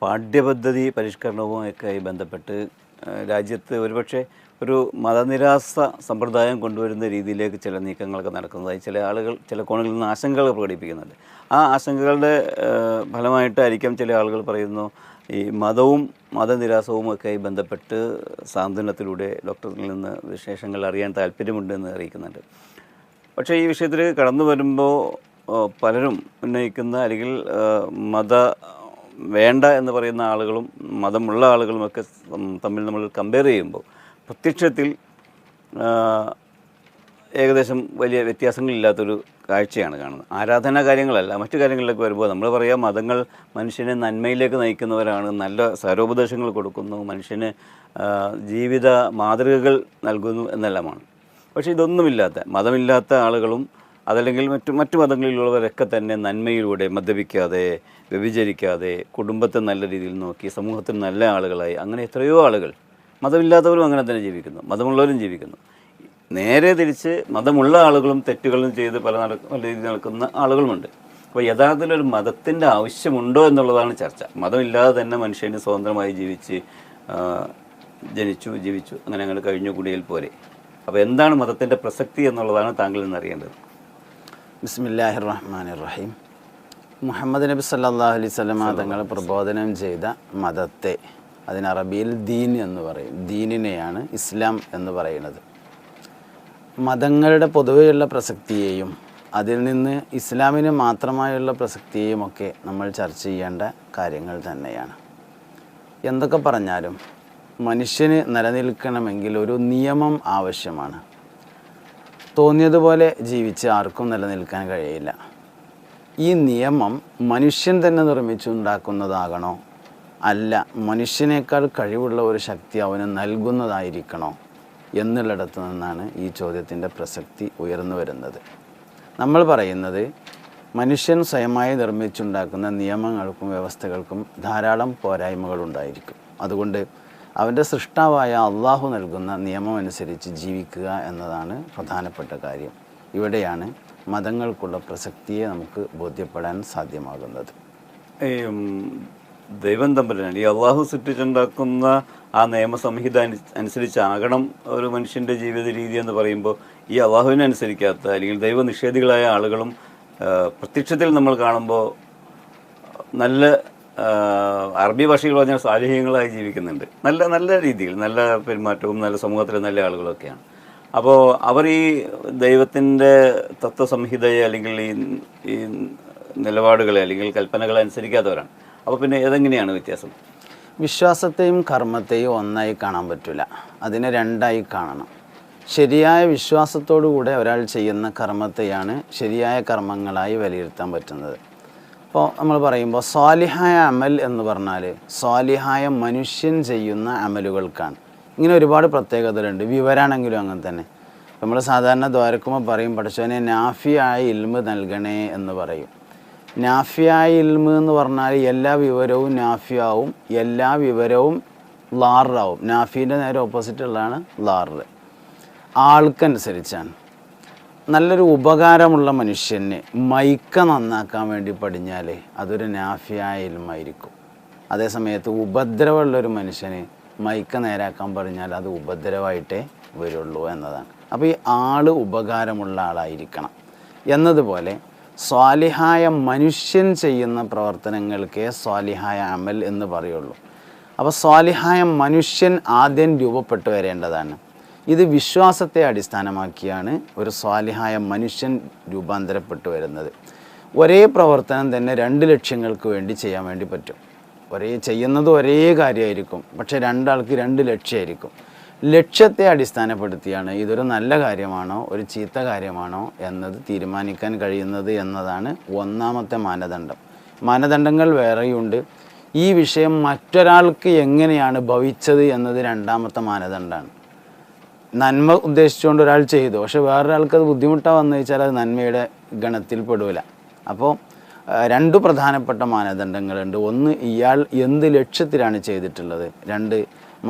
പാഠ്യപദ്ധതി പരിഷ്കരണവുമൊക്കെയായി ബന്ധപ്പെട്ട് ആ, രാജ്യത്ത് ഒരുപക്ഷെ ഒരു മതനിരാസ സമ്പ്രദായം കൊണ്ടുവരുന്ന രീതിയിലേക്ക് ചില നീക്കങ്ങളൊക്കെ നടക്കുന്നതായി ചില ആളുകൾ ചില കോണുകളിൽ നിന്ന് ആശങ്കകൾ പ്രകടിപ്പിക്കുന്നുണ്ട്. ആ ആശങ്കകളുടെ ഫലമായിട്ടായിരിക്കാം ചില ആളുകൾ പറയുന്നു ഈ മതവും മതനിരാസവും ഒക്കെയായി ബന്ധപ്പെട്ട് സാന്ത്വനത്തിലൂടെ ഡോക്ടറിൽ നിന്ന് വിശേഷങ്ങൾ അറിയാൻ താല്പര്യമുണ്ടെന്ന് അറിയിക്കുന്നുണ്ട്. പക്ഷേ ഈ വിഷയത്തിൽ കടന്നു വരുമ്പോൾ പലരും ഉന്നയിക്കുന്ന അല്ലെങ്കിൽ മത വേണ്ട എന്ന് പറയുന്ന ആളുകളും മതമുള്ള ആളുകളുമൊക്കെ തമ്മിൽ നമ്മൾ കമ്പയർ ചെയ്യുമ്പോൾ പ്രത്യക്ഷത്തിൽ ഏകദേശം വലിയ വ്യത്യാസങ്ങളില്ലാത്തൊരു കാഴ്ചയാണ് കാണുന്നത്. ആരാധനാ കാര്യങ്ങളല്ല മറ്റു കാര്യങ്ങളിലൊക്കെ വരുമ്പോൾ നമ്മൾ പറയാം മതങ്ങൾ മനുഷ്യനെ നന്മയിലേക്ക് നയിക്കുന്നവരാണ് നല്ല സാരോപദേശങ്ങൾ കൊടുക്കുന്നു മനുഷ്യന് ജീവിത മാതൃകകൾ നൽകുന്നു എന്നെല്ലാമാണ്. പക്ഷേ ഇതൊന്നുമില്ലാത്ത മതമില്ലാത്ത ആളുകളും അതല്ലെങ്കിൽ മറ്റു മറ്റു മതങ്ങളിലുള്ളവരൊക്കെ തന്നെ നന്മയിലൂടെ മദ്യപിക്കാതെ വ്യഭിചരിക്കാതെ കുടുംബത്തെ നല്ല രീതിയിൽ നോക്കി സമൂഹത്തിൽ നല്ല ആളുകളായി അങ്ങനെ എത്രയോ ആളുകൾ മതമില്ലാത്തവരും അങ്ങനെ തന്നെ ജീവിക്കുന്നു മതമുള്ളവരും ജീവിക്കുന്നു. നേരെ തിരിച്ച് മതമുള്ള ആളുകളും തെറ്റുകളും ചെയ്ത് പല നല്ല രീതിയിൽ നടക്കുന്ന ആളുകളുമുണ്ട്. അപ്പോൾ യഥാർത്ഥത്തിൽ ഒരു മതത്തിന്റെ ആവശ്യമുണ്ടോ എന്നുള്ളതാണ് ചർച്ച. മതമില്ലാതെ തന്നെ മനുഷ്യന് സ്വതന്ത്രമായി ജീവിച്ച് ജനിച്ചു ജീവിച്ചു അങ്ങനെ അങ്ങനെ കഴിഞ്ഞു കൂടിയാൽ പോരെ അപ്പോൾ എന്താണ് മതത്തിന്റെ പ്രസക്തി എന്നുള്ളതാണ് താങ്കളിൽ നിന്ന് അറിയേണ്ടത്. ബിസ്മില്ലാഹിർ റഹ്മാൻ റഹീം മുഹമ്മദ് നബി സല്ലല്ലാഹു അലൈഹി സ്വലമ തങ്ങൾ പ്രബോധനം ചെയ്ത മതത്തെ അതിന് അറബിയിൽ ദീൻ എന്ന് പറയും. ദീനിനെയാണ് ഇസ്ലാം എന്ന് പറയുന്നത്. മതങ്ങളുടെ പൊതുവെയുള്ള പ്രസക്തിയെയും അതിൽ നിന്ന് ഇസ്ലാമിന് മാത്രമായുള്ള പ്രസക്തിയെയും ഒക്കെ നമ്മൾ ചർച്ച ചെയ്യേണ്ട കാര്യങ്ങൾ തന്നെയാണ്. എന്തൊക്കെ പറഞ്ഞാലും മനുഷ്യന് നിലനിൽക്കണമെങ്കിൽ ഒരു നിയമം ആവശ്യമാണ്. തോന്നിയതുപോലെ ജീവിച്ച് ആർക്കും നിലനിൽക്കാൻ കഴിയില്ല. ഈ നിയമം മനുഷ്യൻ തന്നെ നിർമ്മിച്ചുണ്ടാക്കുന്നതാകണോ? അല്ല മനുഷ്യനേക്കാൾ കഴിവുള്ള ഒരു ശക്തി അവന് നൽകുന്നതായിരിക്കണോ? എന്നുള്ളിടത്ത് നിന്നാണ് ഈ ചോദ്യത്തിന്റെ പ്രസക്തി ഉയർന്നു വരുന്നത്. നമ്മൾ പറയുന്നത് മനുഷ്യൻ സ്വയമായി നിർമ്മിച്ചുണ്ടാക്കുന്ന നിയമങ്ങൾക്കും വ്യവസ്ഥകൾക്കും ധാരാളം പോരായ്മകളുണ്ടായിരിക്കും. അതുകൊണ്ട് അവന്റെ സൃഷ്ടാവായ അള്ളാഹു നൽകുന്ന നിയമം അനുസരിച്ച് ജീവിക്കുക എന്നതാണ് പ്രധാനപ്പെട്ട കാര്യം. ഇവിടെയാണ് മതങ്ങൾക്കുള്ള പ്രസക്തിയെ നമുക്ക് ബോധ്യപ്പെടാൻ സാധ്യമാകുന്നത്. ദൈവം തമ്പുരാൻ ഈ അള്ളാഹു സൃഷ്ടിച്ചുണ്ടാക്കുന്ന ആ നിയമസംഹിത അനു- അനുസരിച്ചാകണം ഒരു മനുഷ്യന്റെ ജീവിത രീതി എന്ന് പറയുമ്പോൾ ഈ അള്ളാഹുവിനെ അനുസരിക്കാത്ത അല്ലെങ്കിൽ ദൈവനിഷേധികളായ ആളുകളും പ്രത്യക്ഷത്തിൽ നമ്മൾ കാണുമ്പോൾ നല്ല അറബി ഭാഷയിൽ പറഞ്ഞാൽ സാലിഹ്യങ്ങളായി ജീവിക്കുന്നുണ്ട്. നല്ല നല്ല രീതിയിൽ നല്ല പെരുമാറ്റവും നല്ല സമൂഹത്തിലെ നല്ല ആളുകളൊക്കെയാണ്. അപ്പോൾ അവർ ഈ ദൈവത്തിന്റെ തത്വസംഹിതയെ അല്ലെങ്കിൽ ഈ ഈ നിലപാടുകളെ അല്ലെങ്കിൽ കൽപ്പനകളെ അനുസരിക്കാത്തവരാണ്. അപ്പോൾ പിന്നെ ഏതെങ്ങനെയാണ് വ്യത്യാസം? വിശ്വാസത്തെയും കർമ്മത്തെയും ഒന്നായി കാണാൻ പറ്റില്ല അതിനെ രണ്ടായി കാണണം. ശരിയായ വിശ്വാസത്തോടു കൂടെ ഒരാൾ ചെയ്യുന്ന കർമ്മത്തെയാണ് ശരിയായ കർമ്മങ്ങളായി വിലയിരുത്താൻ പറ്റുന്നത്. ഇപ്പോൾ നമ്മൾ പറയുമ്പോൾ സ്വാലിഹായ അമൽ എന്ന് പറഞ്ഞാൽ സ്വാലിഹായ മനുഷ്യൻ ചെയ്യുന്ന അമലുകൾക്കാണ്. ഇങ്ങനെ ഒരുപാട് പ്രത്യേകതകളുണ്ട്. വിവരാണെങ്കിലും അങ്ങനെ തന്നെ. നമ്മൾ സാധാരണ ദ്വാരക്കുമ്പോൾ പറയും പഠിച്ചവനെ നാഫിയായ ഇൽമ് നൽകണേ എന്ന് പറയും. നാഫിയായ ഇൽമ് എന്ന് പറഞ്ഞാൽ എല്ലാ വിവരവും നാഫിയാവും എല്ലാ വിവരവും ലാറാവും. നാഫീന്റെ നേരെ ഓപ്പോസിറ്റുള്ളതാണ് ലാറ്. ആൾക്കനുസരിച്ചാണ്. നല്ലൊരു ഉപകാരമുള്ള മനുഷ്യന് മൈക്ക നന്നാക്കാൻ വേണ്ടി പഠിഞ്ഞാൽ അതൊരു നാഫിയായ അതേസമയത്ത് ഉപദ്രവമുള്ളൊരു മനുഷ്യന് മൈക്ക നേരാക്കാൻ പറഞ്ഞാൽ അത് ഉപദ്രവമായിട്ടേ വരുള്ളൂ എന്നതാണ്. അപ്പോൾ ഈ ആൾ ഉപകാരമുള്ള ആളായിരിക്കണം. എന്നതുപോലെ സ്വാലിഹായ മനുഷ്യൻ ചെയ്യുന്ന പ്രവർത്തനങ്ങൾക്കേ സ്വാലിഹായ അമൽ എന്ന് പറയുള്ളൂ. അപ്പോൾ സ്വാലിഹായ മനുഷ്യൻ ആദ്യം രൂപപ്പെട്ടു വരേണ്ടതാണ്. ഇത് വിശ്വാസത്തെ അടിസ്ഥാനമാക്കിയാണ് ഒരു സ്വാലിഹായ മനുഷ്യൻ രൂപാന്തരപ്പെട്ടു വരുന്നത്. ഒരേ പ്രവർത്തനം തന്നെ രണ്ട് ലക്ഷ്യങ്ങൾക്ക് വേണ്ടി ചെയ്യാൻ വേണ്ടി പറ്റും. ഒരേ ചെയ്യുന്നത് ഒരേ കാര്യമായിരിക്കും പക്ഷേ രണ്ടാൾക്ക് രണ്ട് ലക്ഷ്യമായിരിക്കും. ലക്ഷ്യത്തെ അടിസ്ഥാനപ്പെടുത്തിയാണ് ഇതൊരു നല്ല കാര്യമാണോ ഒരു ചീത്ത കാര്യമാണോ എന്നത് തീരുമാനിക്കാൻ കഴിയുന്നത് എന്നതാണ് ഒന്നാമത്തെ മാനദണ്ഡം. മാനദണ്ഡങ്ങൾ വേറെയുണ്ട്. ഈ വിഷയം മറ്റൊരാൾക്ക് എങ്ങനെയാണ് ഭവിച്ചത് എന്നത് രണ്ടാമത്തെ മാനദണ്ഡമാണ്. നന്മ ഉദ്ദേശിച്ചുകൊണ്ട് ഒരാൾ ചെയ്തു. പക്ഷെ വേറൊരാൾക്ക് അത് ബുദ്ധിമുട്ടാണ് വന്നു വെച്ചാൽ അത് നന്മയുടെ ഗണത്തിൽ പെടൂല. അപ്പോൾ രണ്ട് പ്രധാനപ്പെട്ട മാനദണ്ഡങ്ങളുണ്ട്. ഒന്ന് ഇയാൾ എന്ത് ലക്ഷ്യത്തിലാണ് ചെയ്തിട്ടുള്ളത്? രണ്ട്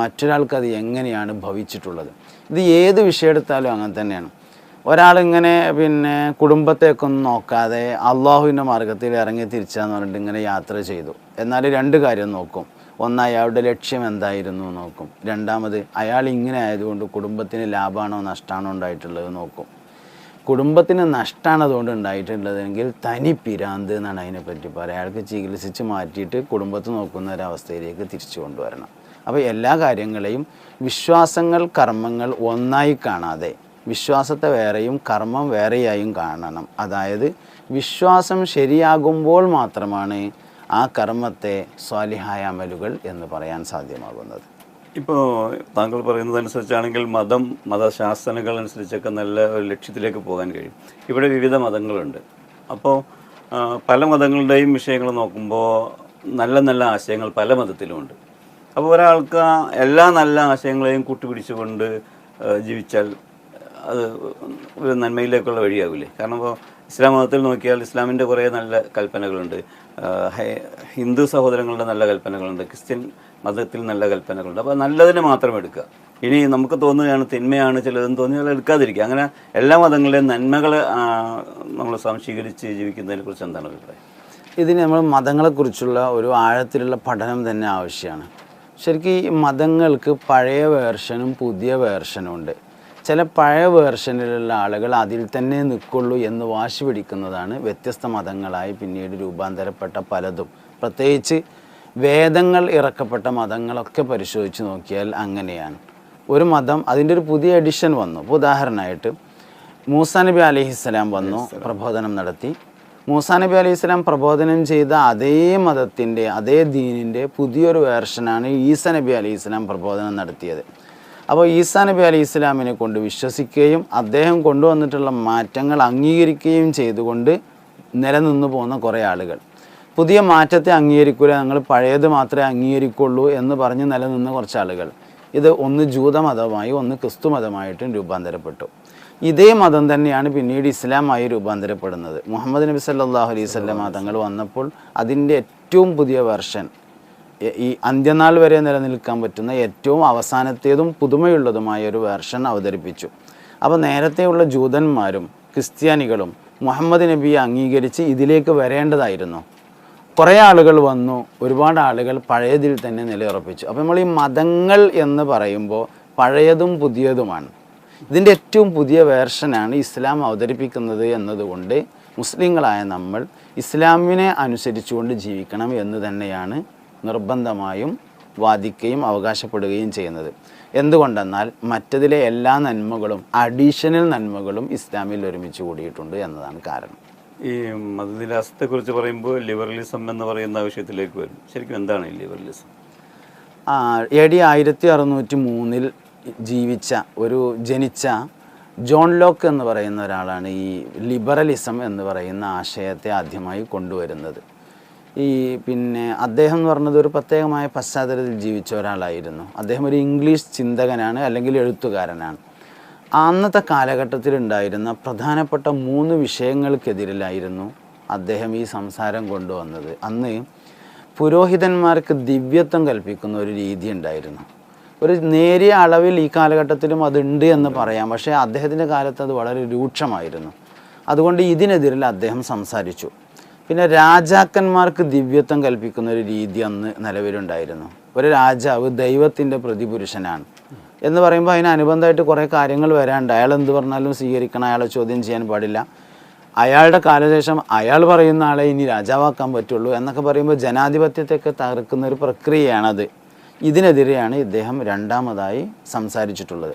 മറ്റൊരാൾക്ക് അത് എങ്ങനെയാണ് ഭവിച്ചിട്ടുള്ളത്? ഇത് ഏത് വിഷയമെടുത്താലും അങ്ങനെ തന്നെയാണ്. ഒരാളിങ്ങനെ പിന്നെ കുടുംബത്തേക്കൊന്നും നോക്കാതെ അള്ളാഹുവിന്റെ മാർഗത്തിൽ ഇറങ്ങി തിരിച്ചാന്ന് പറഞ്ഞിട്ട് ഇങ്ങനെ യാത്ര ചെയ്തു. എന്നാൽ രണ്ട് കാര്യം നോക്കും. ഒന്ന് അയാളുടെ ലക്ഷ്യം എന്തായിരുന്നു നോക്കും. രണ്ടാമത് അയാൾ ഇങ്ങനെ ആയതുകൊണ്ട് കുടുംബത്തിന് ലാഭമാണോ നഷ്ടമാണോ ഉണ്ടായിട്ടുള്ളത് നോക്കും. കുടുംബത്തിന് നഷ്ടമാണ് അതുകൊണ്ട് ഉണ്ടായിട്ടുള്ളതെങ്കിൽ തനി പിരാന്ത് എന്നാണ് അതിനെപ്പറ്റി പറയുക. അയാൾക്ക് ചികിത്സിച്ച് മാറ്റിയിട്ട് കുടുംബത്ത് നോക്കുന്ന ഒരവസ്ഥയിലേക്ക് തിരിച്ചു കൊണ്ടുവരണം. അപ്പോൾ എല്ലാ കാര്യങ്ങളെയും വിശ്വാസങ്ങൾ കർമ്മങ്ങൾ ഒന്നായി കാണാതെ വിശ്വാസത്തെ വേറെയും കർമ്മം വേറെയായും കാണണം. അതായത് വിശ്വാസം ശരിയാകുമ്പോൾ മാത്രമാണ് ആ കർമ്മത്തെ സ്വാലിഹായ അമലുകൾ എന്ന് പറയാൻ സാധ്യമാകുന്നത്. ഇപ്പോൾ താങ്കൾ പറയുന്നതനുസരിച്ചാണെങ്കിൽ മതം മതശാസനകൾ അനുസരിച്ചൊക്കെ നല്ല ഒരു ലക്ഷ്യത്തിലേക്ക് പോകാൻ കഴിയും. ഇവിടെ വിവിധ മതങ്ങളുണ്ട്. അപ്പോൾ പല മതങ്ങളുടെയും വിഷയങ്ങൾ നോക്കുമ്പോൾ നല്ല നല്ല ആശയങ്ങൾ പല മതത്തിലുമുണ്ട് അപ്പോൾ ഒരാൾക്ക് എല്ലാ നല്ല ആശയങ്ങളെയും കൂട്ടുപിടിച്ചുകൊണ്ട് ജീവിച്ചാൽ അത് ഒരു നന്മയിലേക്കുള്ള വഴിയാവില്ലേ? കാരണം ഇപ്പോൾ ഇസ്ലാം മതത്തിൽ നോക്കിയാൽ ഇസ്ലാമിന്റെ കുറേ നല്ല കൽപ്പനകളുണ്ട്. ഹിന്ദു സഹോദരങ്ങളുടെ നല്ല കൽപ്പനകളുണ്ട് ക്രിസ്ത്യൻ മതത്തിൽ നല്ല കൽപ്പനകളുണ്ട്. അപ്പോൾ നല്ലതിനെ മാത്രം എടുക്കുക. ഇനി നമുക്ക് തോന്നുകയാണ് തിന്മയാണ് ചിലതെന്ന് തോന്നിയാൽ എടുക്കാതിരിക്കുക. അങ്ങനെ എല്ലാ മതങ്ങളുടെയും നന്മകൾ നമ്മൾ സംശീകരിച്ച് ജീവിക്കുന്നതിനെ കുറിച്ച് എന്താണ് അഭിപ്രായം? ഇതിന് നമ്മൾ മതങ്ങളെക്കുറിച്ചുള്ള ഒരു ആഴത്തിലുള്ള പഠനം തന്നെ ആവശ്യമാണ്. ശരിക്കും ഈ മതങ്ങൾക്ക് പഴയ വേർഷനും പുതിയ വേർഷനും ഉണ്ട്. ചില പഴയ വേർഷനിലുള്ള ആളുകൾ അതിൽ തന്നെ നിൽക്കുള്ളൂ എന്ന് വാശി പിടിക്കുന്നതാണ് വ്യത്യസ്ത മതങ്ങളായി പിന്നീട് രൂപാന്തരപ്പെട്ട പലതും. പ്രത്യേകിച്ച് വേദങ്ങൾ ഇറക്കപ്പെട്ട മതങ്ങളൊക്കെ പരിശോധിച്ച് നോക്കിയാൽ അങ്ങനെയാണ്. ഒരു മതം അതിന്റെ ഒരു പുതിയ എഡിഷൻ വന്നു. ഇപ്പോൾ ഉദാഹരണമായിട്ട് മൂസാ നബി അലഹിസ്സലാം വന്നു പ്രബോധനം നടത്തി. മൂസാ നബി അലൈഹി സ്വലാം പ്രബോധനം ചെയ്ത അതേ മതത്തിന്റെ അതേ ദീനിന്റെ പുതിയൊരു വേർഷനാണ് ഈസ നബി അലൈഹി സ്വലാം പ്രബോധനം നടത്തിയത്. അപ്പോൾ ഈസാ നബി അലി ഇസ്ലാമിനെ കൊണ്ട് വിശ്വസിക്കുകയും അദ്ദേഹം കൊണ്ടുവന്നിട്ടുള്ള മാറ്റങ്ങൾ അംഗീകരിക്കുകയും ചെയ്തുകൊണ്ട് നിലനിന്ന് പോകുന്ന കുറേ ആളുകൾ. പുതിയ മാറ്റത്തെ അംഗീകരിക്കൂല ഞങ്ങൾ പഴയത് മാത്രമേ അംഗീകരിക്കുള്ളൂ എന്ന് പറഞ്ഞ് നിലനിന്ന കുറച്ച് ആളുകൾ. ഇത് ഒന്ന് ജൂതമതമായി ഒന്ന് ക്രിസ്തു മതമായിട്ടും രൂപാന്തരപ്പെട്ടു. ഇതേ മതം തന്നെയാണ് പിന്നീട് ഇസ്ലാമായി രൂപാന്തരപ്പെടുന്നത്. മുഹമ്മദ് നബി സല്ലാഹു അലൈഹി മതങ്ങൾ തങ്ങൾ വന്നപ്പോൾ അതിന്റെ ഏറ്റവും പുതിയ വെർഷൻ ഈ അന്ത്യനാൾ വരെ നിലനിൽക്കാൻ പറ്റുന്ന ഏറ്റവും അവസാനത്തേതും പുതുമയുള്ളതുമായ ഒരു വേർഷൻ അവതരിപ്പിച്ചു. അപ്പോൾ നേരത്തെയുള്ള ജൂതന്മാരും ക്രിസ്ത്യാനികളും മുഹമ്മദ് നബിയെ അംഗീകരിച്ച് ഇതിലേക്ക് വരേണ്ടതായിരുന്നു. കുറേ ആളുകൾ വന്നു ഒരുപാട് ആളുകൾ പഴയതിൽ തന്നെ നിലയുറപ്പിച്ചു. അപ്പോൾ നമ്മൾ ഈ മതങ്ങൾ എന്ന് പറയുമ്പോൾ പഴയതും പുതിയതുമാണ്. ഇതിന്റെ ഏറ്റവും പുതിയ വേർഷനാണ് ഇസ്ലാം അവതരിപ്പിക്കുന്നത് എന്നതുകൊണ്ട് മുസ്ലിങ്ങളായ നമ്മൾ ഇസ്ലാമിനെ അനുസരിച്ചുകൊണ്ട് ജീവിക്കണം എന്ന് തന്നെയാണ് നിർബന്ധമായും വാദിക്കുകയും അവകാശപ്പെടുകയും ചെയ്യുന്നത്. എന്തുകൊണ്ടെന്നാൽ മറ്റതിലെ എല്ലാ നന്മകളും അഡീഷണൽ നന്മകളും ഇസ്ലാമിൽ ഒരുമിച്ച് കൂടിയിട്ടുണ്ട് എന്നതാണ് കാരണം. ഈ മതനിരാസത്തെക്കുറിച്ച് പറയുമ്പോൾ ലിബറലിസം എന്ന് പറയുന്ന വിഷയത്തിലേക്ക് വരും. ശരിക്കും എന്താണ് ഈ ലിബറലിസം? എ ഡി ആയിരത്തി അറുന്നൂറ്റി മൂന്നിൽ ജീവിച്ച ഒരു ജനിച്ച ജോൺ ലോക്ക് എന്ന് പറയുന്ന ഒരാളാണ് ഈ ലിബറലിസം എന്ന് പറയുന്ന ആശയത്തെ ആദ്യമായി കൊണ്ടുവരുന്നത്. ഈ പിന്നെ അദ്ദേഹം എന്ന് പറഞ്ഞത് ഒരു പ്രത്യേകമായ പശ്ചാത്തലത്തിൽ ജീവിച്ച ഒരാളായിരുന്നു. അദ്ദേഹം ഒരു ഇംഗ്ലീഷ് ചിന്തകനാണ് അല്ലെങ്കിൽ എഴുത്തുകാരനാണ്. അന്നത്തെ കാലഘട്ടത്തിൽ ഉണ്ടായിരുന്ന പ്രധാനപ്പെട്ട മൂന്ന് വിഷയങ്ങൾക്കെതിരിലായിരുന്നു അദ്ദേഹം ഈ സംസാരം കൊണ്ടുവന്നത്. അന്ന് പുരോഹിതന്മാർക്ക് ദിവ്യത്വം കൽപ്പിക്കുന്ന ഒരു രീതി ഉണ്ടായിരുന്നു. ഒരു നേരിയ അളവിൽ ഈ കാലഘട്ടത്തിലും അതുണ്ട് എന്ന് പറയാം. പക്ഷേ അദ്ദേഹത്തിന്റെ കാലത്ത് അത് വളരെ രൂക്ഷമായിരുന്നു. അതുകൊണ്ട് ഇതിനെതിരിൽ അദ്ദേഹം സംസാരിച്ചു. പിന്നെ രാജാക്കന്മാർക്ക് ദിവ്യത്വം കൽപ്പിക്കുന്ന ഒരു രീതി അന്ന് നിലവിലുണ്ടായിരുന്നു. ഒരു രാജാവ് ദൈവത്തിന്റെ പ്രതിപുരുഷനാണ്. എന്ന് പറയുമ്പോൾ അതിനനുബന്ധമായിട്ട് കുറേ കാര്യങ്ങൾ വരാണ്ട് അയാൾ എന്ത് പറഞ്ഞാലും സ്വീകരിക്കണം അയാളെ ചോദ്യം ചെയ്യാൻ പാടില്ല. അയാളുടെ കാലശേഷം അയാൾ പറയുന്ന ആളെ ഇനി രാജാവാക്കാൻ പറ്റുള്ളൂ എന്നൊക്കെ പറയുമ്പോൾ ജനാധിപത്യത്തെയൊക്കെ തകർക്കുന്ന ഒരു പ്രക്രിയയാണത്. ഇതിനെതിരെയാണ് ഇദ്ദേഹം രണ്ടാമതായി സംസാരിച്ചിട്ടുള്ളത്.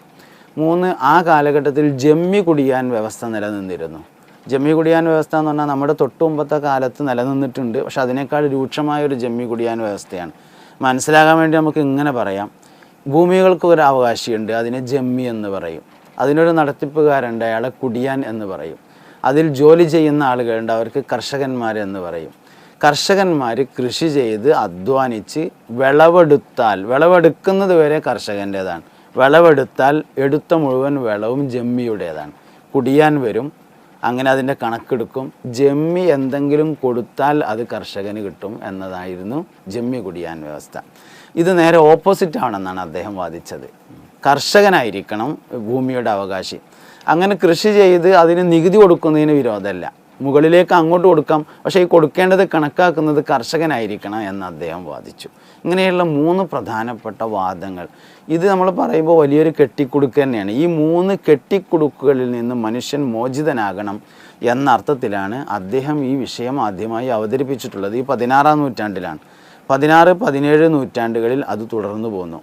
മൂന്ന് ആ കാലഘട്ടത്തിൽ ജമ്മി കുടിയാൻ വ്യവസ്ഥ നിലനിന്നിരുന്നു. ജമ്മി കുടിയാൻ വ്യവസ്ഥ എന്ന് പറഞ്ഞാൽ നമ്മുടെ തൊട്ടുമുമ്പത്തെ കാലത്ത് നിലനിന്നിട്ടുണ്ട്. പക്ഷെ അതിനേക്കാൾ രൂക്ഷമായ ഒരു ജമ്മി കുടിയാൻ വ്യവസ്ഥയാണ്. മനസ്സിലാകാൻ വേണ്ടി നമുക്ക് ഇങ്ങനെ പറയാം. ഭൂമികൾക്ക് ഒരു അവകാശിയുണ്ട്. അതിനെ ജമ്മി എന്ന് പറയും. അതിനൊരു നടത്തിപ്പുകാരുണ്ട്. അയാളെ കുടിയാൻ എന്ന് പറയും. അതിൽ ജോലി ചെയ്യുന്ന ആളുകളുണ്ട്. അവർക്ക് കർഷകന്മാർ എന്ന് പറയും. കർഷകന്മാർ കൃഷി ചെയ്ത് അധ്വാനിച്ച് വിളവെടുത്താൽ വിളവെടുക്കുന്നത് വരെ കർഷകന്റേതാണ്. വിളവെടുത്താൽ എടുത്ത മുഴുവൻ വിളവും ജമ്മിയുടേതാണ്. കുടിയാൻ വരും. അങ്ങനെ അതിന്റെ കണക്കെടുക്കും. ജമ്മി എന്തെങ്കിലും കൊടുത്താൽ അത് കർഷകന് കിട്ടും എന്നതായിരുന്നു ജമ്മി കുടിയാൻ വ്യവസ്ഥ. ഇത് നേരെ ഓപ്പോസിറ്റ് ആണെന്നാണ് അദ്ദേഹം വാദിച്ചത്. കർഷകനായിരിക്കണം ഭൂമിയുടെ അവകാശി. അങ്ങനെ കൃഷി ചെയ്ത് അതിന് നികുതി കൊടുക്കുന്നതിന് വിരോധമല്ല. മുകളിലേക്ക് അങ്ങോട്ട് കൊടുക്കാം. പക്ഷേ ഈ കൊടുക്കേണ്ടത് കണക്കാക്കുന്നത് കർഷകനായിരിക്കണം എന്ന് അദ്ദേഹം വാദിച്ചു. ഇങ്ങനെയുള്ള മൂന്ന് പ്രധാനപ്പെട്ട വാദങ്ങൾ. ഇത് നമ്മൾ പറയുമ്പോൾ വലിയൊരു കെട്ടിക്കുടുക്ക് തന്നെയാണ്. ഈ മൂന്ന് കെട്ടിക്കുടുക്കുകളിൽ നിന്ന് മനുഷ്യൻ മോചിതനാകണം എന്ന അർത്ഥത്തിലാണ് അദ്ദേഹം ഈ വിഷയം ആദ്യമായി അവതരിപ്പിച്ചിട്ടുള്ളത്. ഈ പതിനാറാം നൂറ്റാണ്ടിലാണ്. പതിനാറ് പതിനേഴ് നൂറ്റാണ്ടുകളിൽ അത് തുടർന്നു പോന്നു.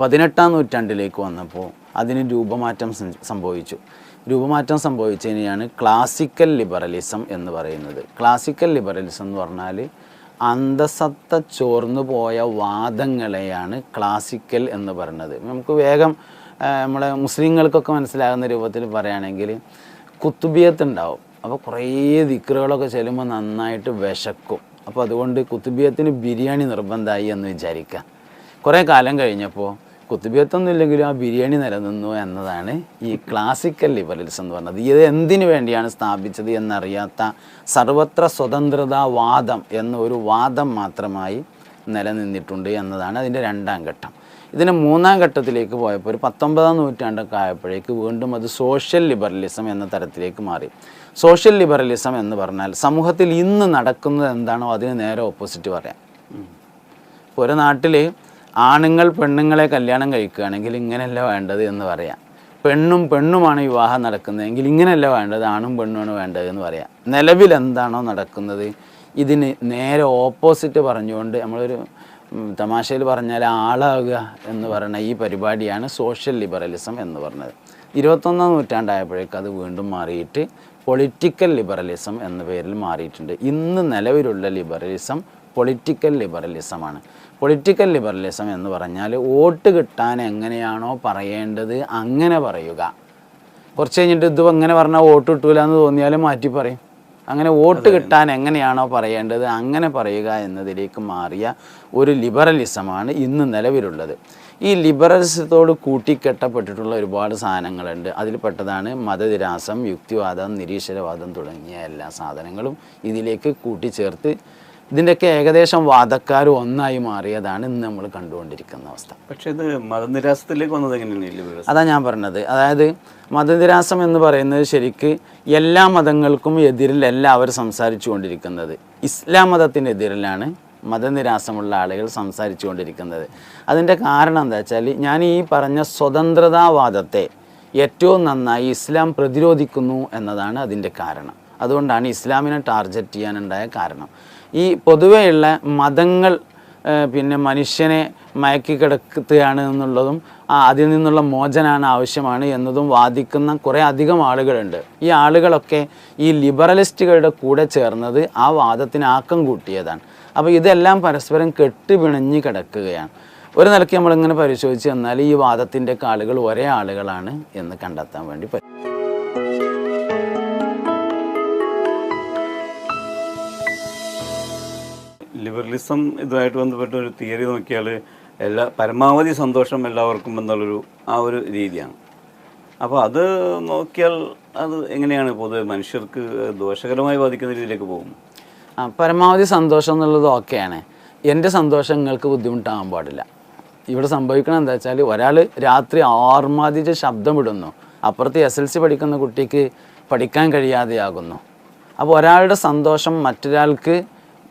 പതിനെട്ടാം നൂറ്റാണ്ടിലേക്ക് വന്നപ്പോൾ അതിന് രൂപമാറ്റം സംഭവിച്ചു. രൂപമാറ്റം സംഭവിച്ചതിനെയാണ് ക്ലാസിക്കൽ ലിബറലിസം എന്ന് പറയുന്നത്. ക്ലാസിക്കൽ ലിബറലിസം എന്ന് പറഞ്ഞാൽ അന്തസത്ത ചോർന്നു പോയ വാദങ്ങളെയാണ് ക്ലാസിക്കൽ എന്ന് പറയുന്നത്. നമുക്ക് വേഗം നമ്മളെ മുസ്ലിങ്ങൾക്കൊക്കെ മനസ്സിലാകുന്ന രൂപത്തിൽ പറയുകയാണെങ്കിൽ കുത്തുബിയത്ത് ഉണ്ടാവും അപ്പോൾ കുറേ ദിക്കറുകളൊക്കെ ചെല്ലുമ്പോൾ നന്നായിട്ട് വിശക്കും. അപ്പോൾ അതുകൊണ്ട് കുത്തുബിയത്തിന് ബിരിയാണി നിർബന്ധമായി എന്ന് വിചാരിക്കുക കുറേ കാലം കഴിഞ്ഞപ്പോൾ കുത്തുബിയത്തൊന്നും ഇല്ലെങ്കിലും ആ ബിരിയാണി നിലനിന്നു എന്നതാണ് ഈ ക്ലാസിക്കൽ ലിബറലിസം എന്ന് പറഞ്ഞത്. ഇത് എന്തിനു വേണ്ടിയാണ് സ്ഥാപിച്ചത് എന്നറിയാത്ത സർവത്ര സ്വതന്ത്രതാവാദം എന്ന ഒരു വാദം മാത്രമായി നിലനിന്നിട്ടുണ്ട് എന്നതാണ് അതിന്റെ രണ്ടാം ഘട്ടം. ഇതിന് മൂന്നാം ഘട്ടത്തിലേക്ക് പോയപ്പോൾ ഒരു പത്തൊമ്പതാം നൂറ്റാണ്ടൊക്കെ ആയപ്പോഴേക്ക് വീണ്ടും അത് സോഷ്യൽ ലിബറലിസം എന്ന തരത്തിലേക്ക് മാറി. സോഷ്യൽ ലിബറലിസം എന്ന് പറഞ്ഞാൽ സമൂഹത്തിൽ ഇന്ന് നടക്കുന്നത് എന്താണോ അതിന് നേരെ ഓപ്പോസിറ്റ് പറയാം. ഇപ്പോൾ ഒരു നാട്ടിൽ ആണുങ്ങൾ പെണ്ണുങ്ങളെ കല്യാണം കഴിക്കുകയാണെങ്കിൽ ഇങ്ങനെയല്ല വേണ്ടത് എന്ന് പറയാം. പെണ്ണും പെണ്ണുമാണ് വിവാഹം നടക്കുന്നതെങ്കിൽ ഇങ്ങനെയല്ല വേണ്ടത് ആണും പെണ്ണുമാണ് വേണ്ടത് എന്ന് പറയാം. നിലവിൽ എന്താണോ നടക്കുന്നത്? ഇതിന് നേരെ ഓപ്പോസിറ്റ് പറഞ്ഞുകൊണ്ട് നമ്മളൊരു തമാശയിൽ പറഞ്ഞാൽ ആളാവുക എന്ന് പറയുന്ന ഈ പരിപാടിയാണ് സോഷ്യൽ ലിബറലിസം എന്ന് പറഞ്ഞത്. ഇരുപത്തൊന്നാം നൂറ്റാണ്ടായപ്പോഴേക്ക് അത് വീണ്ടും മാറിയിട്ട് പൊളിറ്റിക്കൽ ലിബറലിസം എന്ന പേരിൽ മാറിയിട്ടുണ്ട്. ഇന്ന് നിലവിലുള്ള ലിബറലിസം പൊളിറ്റിക്കൽ ലിബറലിസമാണ് പൊളിറ്റിക്കൽ ലിബറലിസം എന്ന് പറഞ്ഞാൽ വോട്ട് കിട്ടാൻ എങ്ങനെയാണോ പറയേണ്ടത് അങ്ങനെ പറയുക. കുറച്ച് കഴിഞ്ഞിട്ട് ഇത് എങ്ങനെ പറഞ്ഞാൽ വോട്ട് കിട്ടൂല എന്ന് തോന്നിയാലും മാറ്റി പറയും. അങ്ങനെ വോട്ട് കിട്ടാൻ എങ്ങനെയാണോ പറയേണ്ടത് അങ്ങനെ പറയുക എന്നതിലേക്ക് മാറിയ ഒരു ലിബറലിസമാണ് ഇന്ന് നിലവിലുള്ളത്. ഈ ലിബറലിസത്തോട് കൂട്ടിക്കെട്ടപ്പെട്ടിട്ടുള്ള ഒരുപാട് സാധനങ്ങളുണ്ട്. അതിൽപ്പെട്ടതാണ് മതനിരാസം യുക്തിവാദം നിരീശ്വരവാദം തുടങ്ങിയ എല്ലാ സാധനങ്ങളും ഇതിലേക്ക് കൂട്ടിച്ചേർത്ത് ഇതിന്റെയൊക്കെ ഏകദേശം വാദക്കാർ ഒന്നായി മാറിയതാണ് ഇന്ന് നമ്മൾ കണ്ടുകൊണ്ടിരിക്കുന്ന അവസ്ഥ. പക്ഷേ ഇത് മതനിരാസത്തിലേക്ക് വന്നത് എങ്ങനെയാണ് അതാണ് അതാ ഞാൻ പറഞ്ഞത്. അതായത് മതനിരാസം എന്ന് പറയുന്നത് ശരിക്ക് എല്ലാ മതങ്ങൾക്കും എതിരിൽ അവർ സംസാരിച്ചു കൊണ്ടിരിക്കുന്നത്. ഇസ്ലാം മതത്തിനെതിരിലാണ് മതനിരാസമുള്ള ആളുകൾ സംസാരിച്ചു കൊണ്ടിരിക്കുന്നത്. അതിന്റെ കാരണം എന്താ വെച്ചാൽ ഞാൻ ഈ പറഞ്ഞ സ്വതന്ത്രതാവാദത്തെ ഏറ്റവും നന്നായി ഇസ്ലാം പ്രതിരോധിക്കുന്നു എന്നതാണ് അതിന്റെ കാരണം. അതുകൊണ്ടാണ് ഇസ്ലാമിനെ ടാർഗറ്റ് ചെയ്യാനുണ്ടായ കാരണം. ഈ പൊതുവെയുള്ള മതങ്ങൾ പിന്നെ മനുഷ്യനെ മയക്കി കിടത്തുകയാണ് എന്നുള്ളതും അതിൽ നിന്നുള്ള മോചനാണ് ആവശ്യമാണ് എന്നതും വാദിക്കുന്ന കുറേ അധികം ആളുകളുണ്ട്. ഈ ആളുകളൊക്കെ ഈ ലിബറലിസ്റ്റുകളുടെ കൂടെ ചേർന്നത് ആ വാദത്തിന് ആക്കം കൂട്ടിയതാണ്. അപ്പോൾ ഇതെല്ലാം പരസ്പരം കെട്ടുപിണഞ്ഞ് കിടക്കുകയാണ്. ഒരു നിലയ്ക്ക് നമ്മളിങ്ങനെ പരിശോധിച്ച് തന്നാൽ ഈ വാദത്തിന്റെ ആളുകൾ ഒരേ ആളുകളാണ് എന്ന് കണ്ടെത്താൻ വേണ്ടി പറ്റും. ലിബറലിസം ഇതുമായിട്ട് ബന്ധപ്പെട്ട ഒരു തിയറി നോക്കിയാൽ എല്ലാ പരമാവധി സന്തോഷം എല്ലാവർക്കും എന്നുള്ളൊരു ആ ഒരു രീതിയാണ്. അപ്പോൾ അത് നോക്കിയാൽ അത് എങ്ങനെയാണ് പൊതുവെ മനുഷ്യർക്ക് ദോഷകരമായി ബാധിക്കുന്ന രീതിയിലേക്ക് പോകും? ആ പരമാവധി സന്തോഷം എന്നുള്ളത് ഓക്കെയാണ്. എന്റെ സന്തോഷം നിങ്ങൾക്ക് ബുദ്ധിമുട്ടാകാൻ പാടില്ല. ഇവിടെ സംഭവിക്കണം എന്താ വെച്ചാൽ ഒരാൾ രാത്രി ആർമാദിച്ച് ശബ്ദമിടുന്നു അപ്പുറത്ത് എസ് എൽ സി പഠിക്കുന്ന കുട്ടിക്ക് പഠിക്കാൻ കഴിയാതെയാകുന്നു. അപ്പോൾ ഒരാളുടെ സന്തോഷം മറ്റൊരാൾക്ക്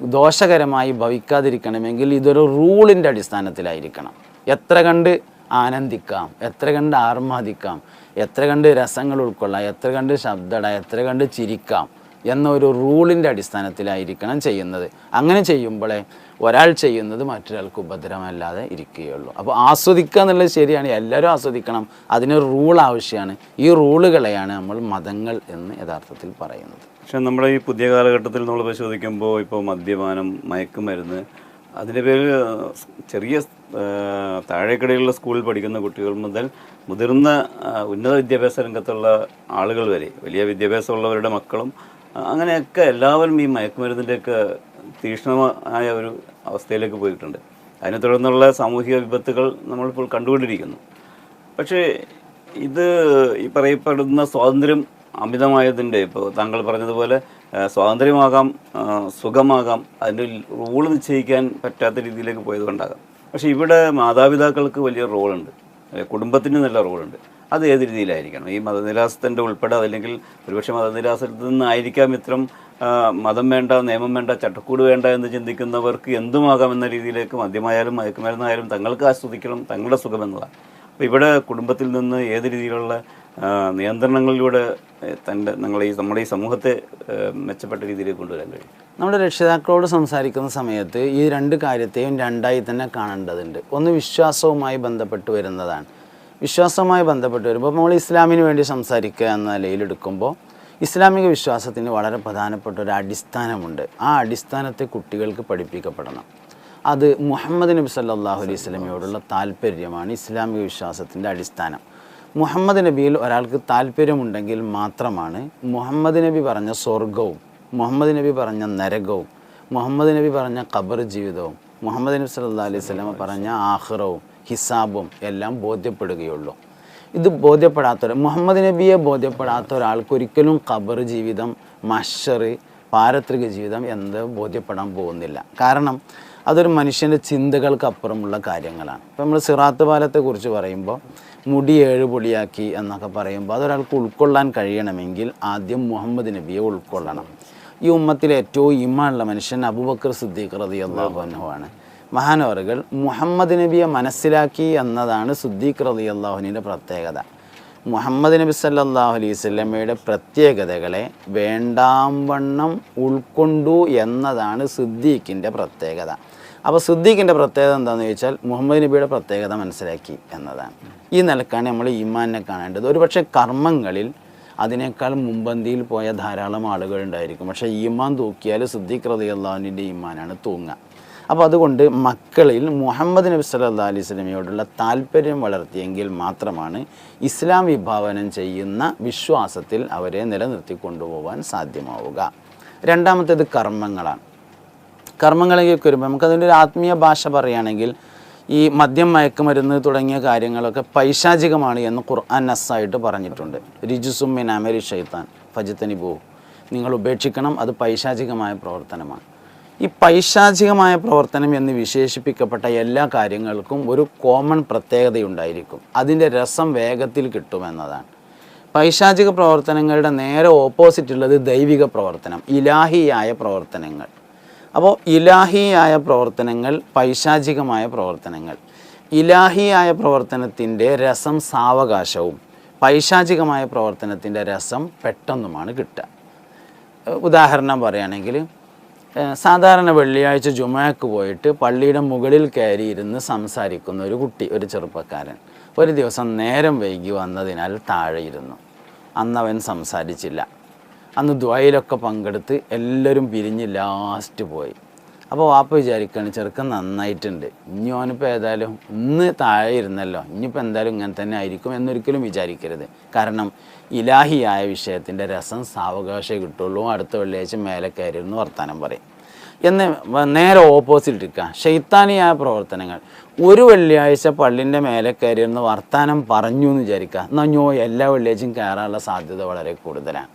ദോഷകരമായി ഭവിക്കാതിരിക്കണമെങ്കിൽ ഇതൊരു റൂളിന്റെ അടിസ്ഥാനത്തിലായിരിക്കണം. എത്ര കണ്ട് ആനന്ദിക്കാം എത്ര കണ്ട് ആർമാദിക്കാം എത്ര കണ്ട് രസങ്ങൾ ഉൾക്കൊള്ളാം എത്ര കണ്ട് ശബ്ദട എത്ര കണ്ട് ചിരിക്കാം എന്നൊരു റൂളിന്റെ അടിസ്ഥാനത്തിലായിരിക്കണം ചെയ്യുന്നത്. അങ്ങനെ ചെയ്യുമ്പോഴേ ഒരാൾ ചെയ്യുന്നത് മറ്റൊരാൾക്ക് ഉപദ്രവമല്ലാതെ ഇരിക്കുകയുള്ളൂ. അപ്പോൾ ആസ്വദിക്കുക എന്നുള്ളത് ശരിയാണ് എല്ലാവരും ആസ്വദിക്കണം. അതിനൊരു റൂൾ ആവശ്യമാണ്. ഈ റൂളുകളെയാണ് നമ്മൾ മതങ്ങൾ എന്ന് യഥാർത്ഥത്തിൽ പറയുന്നത്. പക്ഷെ നമ്മുടെ ഈ പുതിയ കാലഘട്ടത്തിൽ നമ്മൾ പരിശോധിക്കുമ്പോൾ ഇപ്പോൾ മദ്യപാനം മയക്കുമരുന്ന് അതിന്റെ പേരിൽ ചെറിയ താഴേക്കിടയിലുള്ള സ്കൂളിൽ പഠിക്കുന്ന കുട്ടികൾ മുതൽ മുതിർന്ന ഉന്നത വിദ്യാഭ്യാസ രംഗത്തുള്ള ആളുകൾ വരെ വലിയ വിദ്യാഭ്യാസമുള്ളവരുടെ മക്കളും അങ്ങനെയൊക്കെ എല്ലാവരും ഈ മയക്കുമരുന്നിന്റെയൊക്കെ തീക്ഷ്ണമായ ഒരു അവസ്ഥയിലേക്ക് പോയിട്ടുണ്ട്. അതിനെ തുടർന്നുള്ള സാമൂഹിക വിപത്തുകൾ നമ്മളിപ്പോൾ കണ്ടുകൊണ്ടിരിക്കുന്നു. പക്ഷേ ഇത് ഈ പറയപ്പെടുന്ന സ്വാതന്ത്ര്യം അമിതമായതിന്റെ ഇപ്പോൾ താങ്കൾ പറഞ്ഞതുപോലെ സ്വാതന്ത്ര്യമാകാം സുഖമാകാം അതിന്റെ റൂൾ നിശ്ചയിക്കാൻ പറ്റാത്ത രീതിയിലേക്ക് പോയത് കൊണ്ടാകാം പക്ഷേ ഇവിടെ മാതാപിതാക്കൾക്ക് വലിയ റോളുണ്ട്. കുടുംബത്തിന് നല്ല റോളുണ്ട്. അത് ഏത് രീതിയിലായിരിക്കണം? ഈ മതനിരാസത്തിന്റെ ഉൾപ്പെടെ അതല്ലെങ്കിൽ ഒരുപക്ഷെ മതനിരാസത്തിൽ നിന്നായിരിക്കാം ഇത്തരം ആ, മതം വേണ്ട നിയമം വേണ്ട ചട്ടക്കൂട് വേണ്ട എന്ന് ചിന്തിക്കുന്നവർക്ക് എന്തുമാകാം എന്ന രീതിയിലേക്ക് മദ്യമായാലും മയക്കുമരുന്നായാലും തങ്ങൾക്ക് ആസ്വദിക്കണം തങ്ങളുടെ സുഖമെന്നതാണ് അപ്പോൾ ഇവിടെ കുടുംബത്തിൽ നിന്ന് ഏത് രീതിയിലുള്ള നിയന്ത്രണങ്ങളിലൂടെ തന്റെ നിങ്ങളെ ഈ നമ്മുടെ ഈ സമൂഹത്തെ മെച്ചപ്പെട്ട രീതിയിൽ കൊണ്ടുവരാൻ കഴിയും. നമ്മുടെ രക്ഷിതാക്കളോട് സംസാരിക്കുന്ന സമയത്ത് ഈ രണ്ട് കാര്യത്തെയും രണ്ടായി തന്നെ കാണേണ്ടതുണ്ട്. ഒന്ന് വിശ്വാസവുമായി ബന്ധപ്പെട്ട് വരുന്നതാണ്. വിശ്വാസവുമായി ബന്ധപ്പെട്ട് വരുമ്പോൾ നമ്മൾ ഇസ്ലാമിന് വേണ്ടി സംസാരിക്കുക എന്ന നിലയിലെടുക്കുമ്പോൾ ഇസ്ലാമിക വിശ്വാസത്തിന് വളരെ പ്രധാനപ്പെട്ട ഒരു അടിസ്ഥാനമുണ്ട്. ആ അടിസ്ഥാനത്തെ കുട്ടികൾക്ക് പഠിപ്പിക്കപ്പെടണം. അത് മുഹമ്മദ് നബി സല്ലാഹു അലൈഹി സ്വലമയോടുള്ള താല്പര്യമാണ് ഇസ്ലാമിക വിശ്വാസത്തിന്റെ അടിസ്ഥാനം. മുഹമ്മദ് നബിയിൽ ഒരാൾക്ക് താല്പര്യമുണ്ടെങ്കിൽ മാത്രമാണ് മുഹമ്മദ് നബി പറഞ്ഞ സ്വർഗവും മുഹമ്മദ് നബി പറഞ്ഞ നരകവും മുഹമ്മദ് നബി പറഞ്ഞ ഖബർ ജീവിതവും മുഹമ്മദ് നബി സല്ലാ അലൈഹി സ്വലമ പറഞ്ഞ ആഹ്റവും ഹിസാബും എല്ലാം ബോധ്യപ്പെടുകയുള്ളൂ. ഇത് ബോധ്യപ്പെടാത്ത മുഹമ്മദ് നബിയെ ബോധ്യപ്പെടാത്ത ഒരാൾക്ക് ഒരിക്കലും ഖബർ ജീവിതം മഷർ പാരത്രിക ജീവിതം എന്ത് ബോധ്യപ്പെടാൻ പോകുന്നില്ല. കാരണം അതൊരു മനുഷ്യന്റെ ചിന്തകൾക്കപ്പുറമുള്ള കാര്യങ്ങളാണ്. ഇപ്പം നമ്മൾ സിറാത്ത് പാലത്തെക്കുറിച്ച് പറയുമ്പോൾ മുടി ഏഴ് പൊടിയാക്കി എന്നൊക്കെ പറയുമ്പോൾ അതൊരാൾക്ക് ഉൾക്കൊള്ളാൻ കഴിയണമെങ്കിൽ ആദ്യം മുഹമ്മദ് നബിയെ ഉൾക്കൊള്ളണം. ഈ ഉമ്മത്തിലെ ഏറ്റവും ഇമ്മാനുള്ള മനുഷ്യൻ അബുബക്കർ സിദ്ദീഖ് റതി അള്ളാഹു അനുഭവമാണ് മഹാനവറുകൾ മുഹമ്മദ് നബിയെ മനസ്സിലാക്കി എന്നതാണ് സിദ്ദീഖ് റതി അള്ളാഹുനിന്റെ പ്രത്യേകത. മുഹമ്മദ് നബി സല്ലാഹു അലൈഹി സ്വല്ലമ്മയുടെ പ്രത്യേകതകളെ വേണ്ടാം വണ്ണം ഉൾക്കൊണ്ടു എന്നതാണ് സിദ്ദീഖിന്റെ പ്രത്യേകത. അപ്പോൾ സിദ്ദീഖിന്റെ പ്രത്യേകത എന്താണെന്ന് ചോദിച്ചാൽ മുഹമ്മദ് നബിയുടെ പ്രത്യേകത മനസ്സിലാക്കി എന്നതാണ്. ഈ നിലക്കാണ് നമ്മൾ ഈമാനെ കാണേണ്ടത്. ഒരുപക്ഷെ കർമ്മങ്ങളിൽ അതിനേക്കാൾ മുമ്പന്തിയിൽ പോയ ധാരാളം ആളുകൾ ഉണ്ടായിരിക്കും. പക്ഷേ ഈമാൻ തൂക്കിയാൽ സിദ്ദീഖ് റതി അള്ളാഹുവിന്റെ ഈമാനാണ് തൂങ്ങുക. അപ്പോൾ അതുകൊണ്ട് മക്കളിൽ മുഹമ്മദ് നബി സല്ലല്ലാഹു അലൈഹി സ്വലമയോടുള്ള താല്പര്യം വളർത്തിയെങ്കിൽ മാത്രമാണ് ഇസ്ലാം വിഭാവനം ചെയ്യുന്ന വിശ്വാസത്തിൽ അവരെ നിലനിർത്തി കൊണ്ടുപോകാൻ സാധ്യമാവുക. രണ്ടാമത്തേത് കർമ്മങ്ങളാണ്. കർമ്മങ്ങളിലേക്ക് വരുമ്പോൾ നമുക്കതിന്റെ ഒരു ആത്മീയ ഭാഷ പറയുകയാണെങ്കിൽ ഈ മദ്യം മയക്കുമരുന്ന് തുടങ്ങിയ കാര്യങ്ങളൊക്കെ പൈശാചികമാണ് എന്ന് ഖുർആൻ നസ്സായിട്ട് പറഞ്ഞിട്ടുണ്ട്. രിജുസുമ്മിൻ അമരി ഷെയ്ത്താൻ ഫജിത്തനി ബോ നിങ്ങൾ ഉപേക്ഷിക്കണം അത് പൈശാചികമായ പ്രവർത്തനമാണ്. ഈ പൈശാചികമായ പ്രവർത്തനം എന്ന് വിശേഷിപ്പിക്കപ്പെട്ട എല്ലാ കാര്യങ്ങൾക്കും ഒരു കോമൺ പ്രത്യേകതയുണ്ടായിരിക്കും. അതിന്റെ രസം വേഗത്തിൽ കിട്ടുമെന്നതാണ് പൈശാചിക പ്രവർത്തനങ്ങളുടെ നേരെ ഓപ്പോസിറ്റ് ഉള്ളത് ദൈവിക പ്രവർത്തനം ഇലാഹിയായ പ്രവർത്തനങ്ങൾ. അപ്പോൾ ഇലാഹിയായ പ്രവർത്തനങ്ങൾ പൈശാചികമായ പ്രവർത്തനങ്ങൾ. ഇലാഹിയായ പ്രവർത്തനത്തിന്റെ രസം സാവകാശവും പൈശാചികമായ പ്രവർത്തനത്തിന്റെ രസം പെട്ടെന്നുമാണ് കിട്ടുക. ഉദാഹരണം പറയുകയാണെങ്കിൽ സാധാരണ വെള്ളിയാഴ്ച ജുമയക്ക് പോയിട്ട് പള്ളിയുടെ മുകളിൽ കയറി ഇരുന്ന് സംസാരിക്കുന്ന ഒരു കുട്ടി ഒരു ചെറുപ്പക്കാരൻ. ഒരു ദിവസം നേരം വൈകി വന്നതിനാൽ താഴെയിരുന്നു. അന്നവൻ അന്ന് സംസാരിച്ചില്ല. അന്ന് ദ്വയിലൊക്കെ പങ്കെടുത്ത് എല്ലാവരും പിരിഞ്ഞ് ലാസ്റ്റ് പോയി. അപ്പോൾ വാപ്പ വിചാരിക്കുകയാണ് ചെറുക്കൻ നന്നായിട്ടുണ്ട്. ഇനി ഓനിപ്പോൾ ഏതായാലും ഇന്ന് താഴെ ഇരുന്നല്ലോ. ഇനിയിപ്പോൾ എന്തായാലും ഇങ്ങനെ തന്നെ ആയിരിക്കും എന്നൊരിക്കലും വിചാരിക്കരുത്. കാരണം ഇലാഹിയായ വിഷയത്തിന്റെ രസം സാവകാശമേ കിട്ടുള്ളൂ. അടുത്ത വെള്ളിയാഴ്ച മേലെ കയറിയിരുന്ന് വർത്തമാനം പറയും. എന്ന് നേരെ ഓപ്പോസിറ്റ് ഇരിക്കുക ഷെയ്ത്താനിയായ പ്രവർത്തനങ്ങൾ. ഒരു വെള്ളിയാഴ്ച പള്ളിന്റെ മേലെ കയറിയിരുന്ന് വർത്തമാനം പറഞ്ഞു എന്ന് വിചാരിക്കുക എന്നാൽ എല്ലാ വെള്ളിയാഴ്ചയും കയറാനുള്ള സാധ്യത വളരെ കൂടുതലാണ്.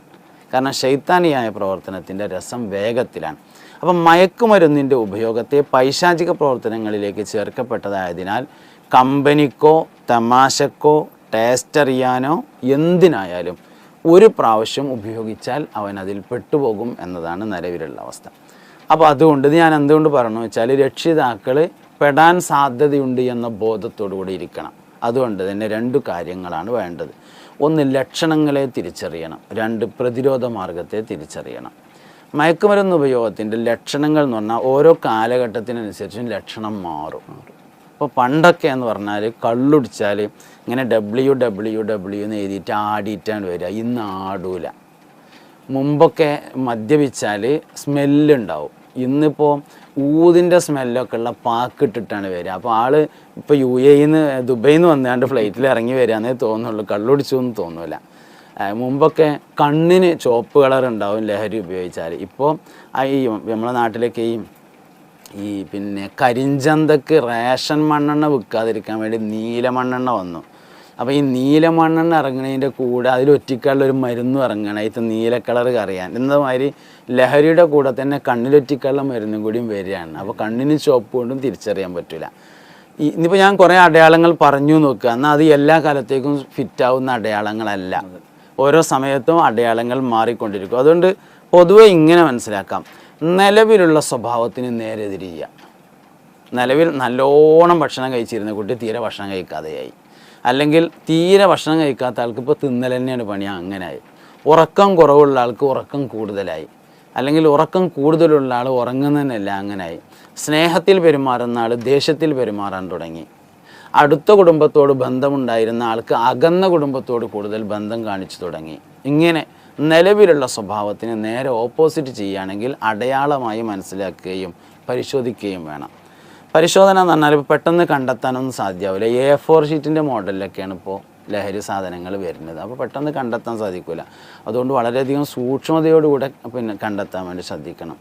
കാരണം ശൈത്താനിയായ പ്രവർത്തനത്തിന്റെ രസം വേഗത്തിലാണ്. അപ്പം മയക്കുമരുന്നിന്റെ ഉപയോഗത്തെ പൈശാചിക പ്രവർത്തനങ്ങളിലേക്ക് ചേർക്കപ്പെട്ടതായതിനാൽ കമ്പനിക്കോ തമാശക്കോ ടേസ്റ്റ് അറിയാനോ എന്തിനായാലും ഒരു പ്രാവശ്യം ഉപയോഗിച്ചാൽ അവൻ അതിൽ പെട്ടുപോകും എന്നതാണ് നിലവിലുള്ള അവസ്ഥ. അപ്പോൾ അതുകൊണ്ട് ഞാൻ എന്തുകൊണ്ട് പറഞ്ഞു വെച്ചാൽ രക്ഷിതാക്കൾ പെടാൻ സാധ്യതയുണ്ട് എന്ന ബോധത്തോടു കൂടി ഇരിക്കണം. അതുകൊണ്ട് തന്നെ രണ്ട് കാര്യങ്ങളാണ് വേണ്ടത്. ഒന്ന് ലക്ഷണങ്ങളെ തിരിച്ചറിയണം. രണ്ട് പ്രതിരോധ മാർഗത്തെ തിരിച്ചറിയണം. മയക്കുമരുന്ന് ഉപയോഗത്തിന്റെ ലക്ഷണങ്ങൾ എന്ന് പറഞ്ഞാൽ ഓരോ കാലഘട്ടത്തിനനുസരിച്ചും ലക്ഷണം മാറും. ഇപ്പോൾ പണ്ടൊക്കെ എന്ന് പറഞ്ഞാൽ കള്ളുടിച്ചാൽ ഇങ്ങനെ ഡബ്ല്യു ഡബ്ല്യു ഡബ്ല്യു എന്ന് എഴുതിയിട്ട് ആടിയിട്ടാണ് വരിക. ഇന്ന് ആടൂല. മുമ്പൊക്കെ മദ്യപിച്ചാൽ സ്മെല്ലുണ്ടാവും ഇന്നിപ്പോൾ ഊതിന്റെ സ്മെല്ലൊക്കെ ഉള്ള പാക്ക് പാക്കിട്ടിട്ടാണ് വരിക. അപ്പോൾ ആൾ ഇപ്പോൾ യു എയിൽ നിന്ന് ദുബൈയിൽ നിന്ന് വന്നാണ്ട് ഫ്ലൈറ്റിൽ ഇറങ്ങി വരികയെന്നേ തോന്നുള്ളൂ. കള്ളുടിച്ചു എന്ന് തോന്നില്ല മുമ്പൊക്കെ കണ്ണിന് ചുവപ്പ് കളർ ഉണ്ടാവും ലഹരി ഉപയോഗിച്ചാൽ ഇപ്പോൾ ഈ നമ്മളെ നാട്ടിലൊക്കെ ഈ ഈ പിന്നെ കരിഞ്ചന്തക്ക് റേഷൻ മണ്ണെണ്ണ വിൽക്കാതിരിക്കാൻ വേണ്ടി നീല മണ്ണെണ്ണ വന്നു. അപ്പോൾ ഈ നീലമണ്ണെണ്ണ ഇറങ്ങണതിന്റെ കൂടെ ഒരു മരുന്നും ഇറങ്ങണം. ഇത് നീല കളർ കറിയാൻ എന്നമാതിരി ലഹരിയുടെ കൂടെ തന്നെ കണ്ണിലൊറ്റിക്കാനുള്ള മരുന്നും കൂടിയും വരികയാണ്. അപ്പോൾ കണ്ണിന് ചുവപ്പ് കൊണ്ടും തിരിച്ചറിയാൻ പറ്റില്ല ഇന്നിപ്പോൾ ഞാൻ കുറേ അടയാളങ്ങൾ പറഞ്ഞു നോക്കുക. എന്നാൽ അത് എല്ലാ കാലത്തേക്കും ഫിറ്റാവുന്ന അടയാളങ്ങളല്ല. ഓരോ സമയത്തും അടയാളങ്ങൾ മാറിക്കൊണ്ടിരിക്കും. അതുകൊണ്ട് പൊതുവെ ഇങ്ങനെ മനസ്സിലാക്കാം. നിലവിലുള്ള സ്വഭാവത്തിന് നേരെ തിരിയുക നിലവിൽ നല്ലോണം ഭക്ഷണം കഴിച്ചിരുന്ന കുട്ടി തീരെ ഭക്ഷണം കഴിക്കാതെയായി. അല്ലെങ്കിൽ തീരെ ഭക്ഷണം കഴിക്കാത്ത ആൾക്ക് ഇപ്പോൾ തിന്നൽ തന്നെയാണ് പണി. അങ്ങനെയായി ഉറക്കം കുറവുള്ള ആൾക്ക് ഉറക്കം കൂടുതലായി. അല്ലെങ്കിൽ ഉറക്കം കൂടുതലുള്ള ആൾ ഉറങ്ങുന്നതന്നെയല്ല അങ്ങനെയായി സ്നേഹത്തിൽ പെരുമാറുന്ന ആൾ ദേഷ്യത്തിൽ പെരുമാറാൻ തുടങ്ങി. അടുത്ത കുടുംബത്തോട് ബന്ധമുണ്ടായിരുന്ന ആൾക്ക് അകന്ന കുടുംബത്തോട് കൂടുതൽ ബന്ധം കാണിച്ചു തുടങ്ങി. ഇങ്ങനെ നിലവിലുള്ള സ്വഭാവത്തിന് നേരെ ഓപ്പോസിറ്റ് ചെയ്യുകയാണെങ്കിൽ അടയാളമായി മനസ്സിലാക്കുകയും പരിശോധിക്കുകയും വേണം. പരിശോധന എന്ന് പറഞ്ഞാൽ ഇപ്പോൾ പെട്ടെന്ന് കണ്ടെത്താനൊന്നും സാധ്യമാവില്ല എ ഫോർ ഷീറ്റിന്റെ മോഡലിലൊക്കെയാണ് ഇപ്പോൾ ലഹരി സാധനങ്ങൾ വരുന്നത്. അപ്പോൾ പെട്ടെന്ന് കണ്ടെത്താൻ സാധിക്കില്ല അതുകൊണ്ട് വളരെയധികം സൂക്ഷ്മതയോടുകൂടെ പിന്നെ കണ്ടെത്താൻ വേണ്ടി ശ്രദ്ധിക്കണം.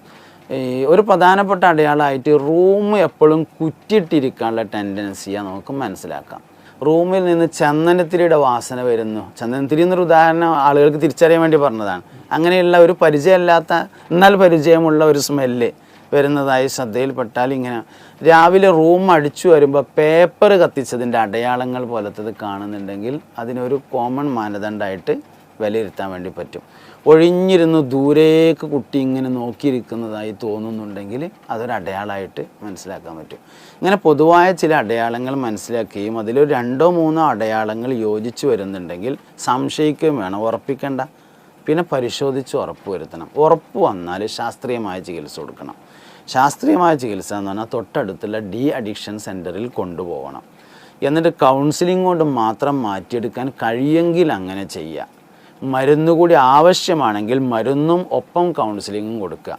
ഈ ഒരു പ്രധാനപ്പെട്ട അടയാളമായിട്ട് റൂം എപ്പോഴും കുറ്റിട്ടിരിക്കാനുള്ള ടെൻഡൻസിയാണ് നമുക്ക് മനസ്സിലാക്കാം. റൂമിൽ നിന്ന് ചന്ദനത്തിരിയുടെ വാസന വരുന്നു. ചന്ദനത്തിരി എന്നൊരു ഉദാഹരണം ആളുകൾക്ക് തിരിച്ചറിയാൻ വേണ്ടി പറഞ്ഞതാണ്. അങ്ങനെയുള്ള ഒരു പരിചയമില്ലാത്ത എന്നാൽ പരിചയമുള്ള ഒരു സ്മെല്ല് വരുന്നതായി ശ്രദ്ധയിൽപ്പെട്ടാൽ ഇങ്ങനെ രാവിലെ റൂം അടിച്ചു വരുമ്പോൾ പേപ്പർ കത്തിച്ചതിന്റെ അടയാളങ്ങൾ പോലത്തത് കാണുന്നുണ്ടെങ്കിൽ അതിനൊരു കോമൺ മാനദണ്ഡമായിട്ട് വിലയിരുത്താൻ വേണ്ടി പറ്റും. ഒഴിഞ്ഞിരുന്ന് ദൂരേക്ക് കുട്ടി ഇങ്ങനെ നോക്കിയിരിക്കുന്നതായി തോന്നുന്നുണ്ടെങ്കിൽ അതൊരു അടയാളമായിട്ട് മനസ്സിലാക്കാൻ പറ്റും. ഇങ്ങനെ പൊതുവായ ചില അടയാളങ്ങൾ മനസ്സിലാക്കുകയും അതിൽ രണ്ടോ മൂന്നോ അടയാളങ്ങൾ യോജിച്ച് വരുന്നുണ്ടെങ്കിൽ സംശയിക്കുകയും വേണം ഉറപ്പിക്കേണ്ട. പിന്നെ പരിശോധിച്ച് ഉറപ്പ് വരുത്തണം. ഉറപ്പ് വന്നാൽ ശാസ്ത്രീയമായ ചികിത്സ കൊടുക്കണം. ശാസ്ത്രീയമായ ചികിത്സ എന്ന് പറഞ്ഞാൽ തൊട്ടടുത്തുള്ള ഡി അഡിക്ഷൻ സെന്ററിൽ കൊണ്ടുപോകണം. എന്നിട്ട് കൗൺസിലിംഗ് കൊണ്ട് മാത്രം മാറ്റിയെടുക്കാൻ കഴിയെങ്കിൽ അങ്ങനെ ചെയ്യുക മരുന്ന് കൂടി ആവശ്യമാണെങ്കിൽ മരുന്നും ഒപ്പം കൗൺസിലിങ്ങും കൊടുക്കുക.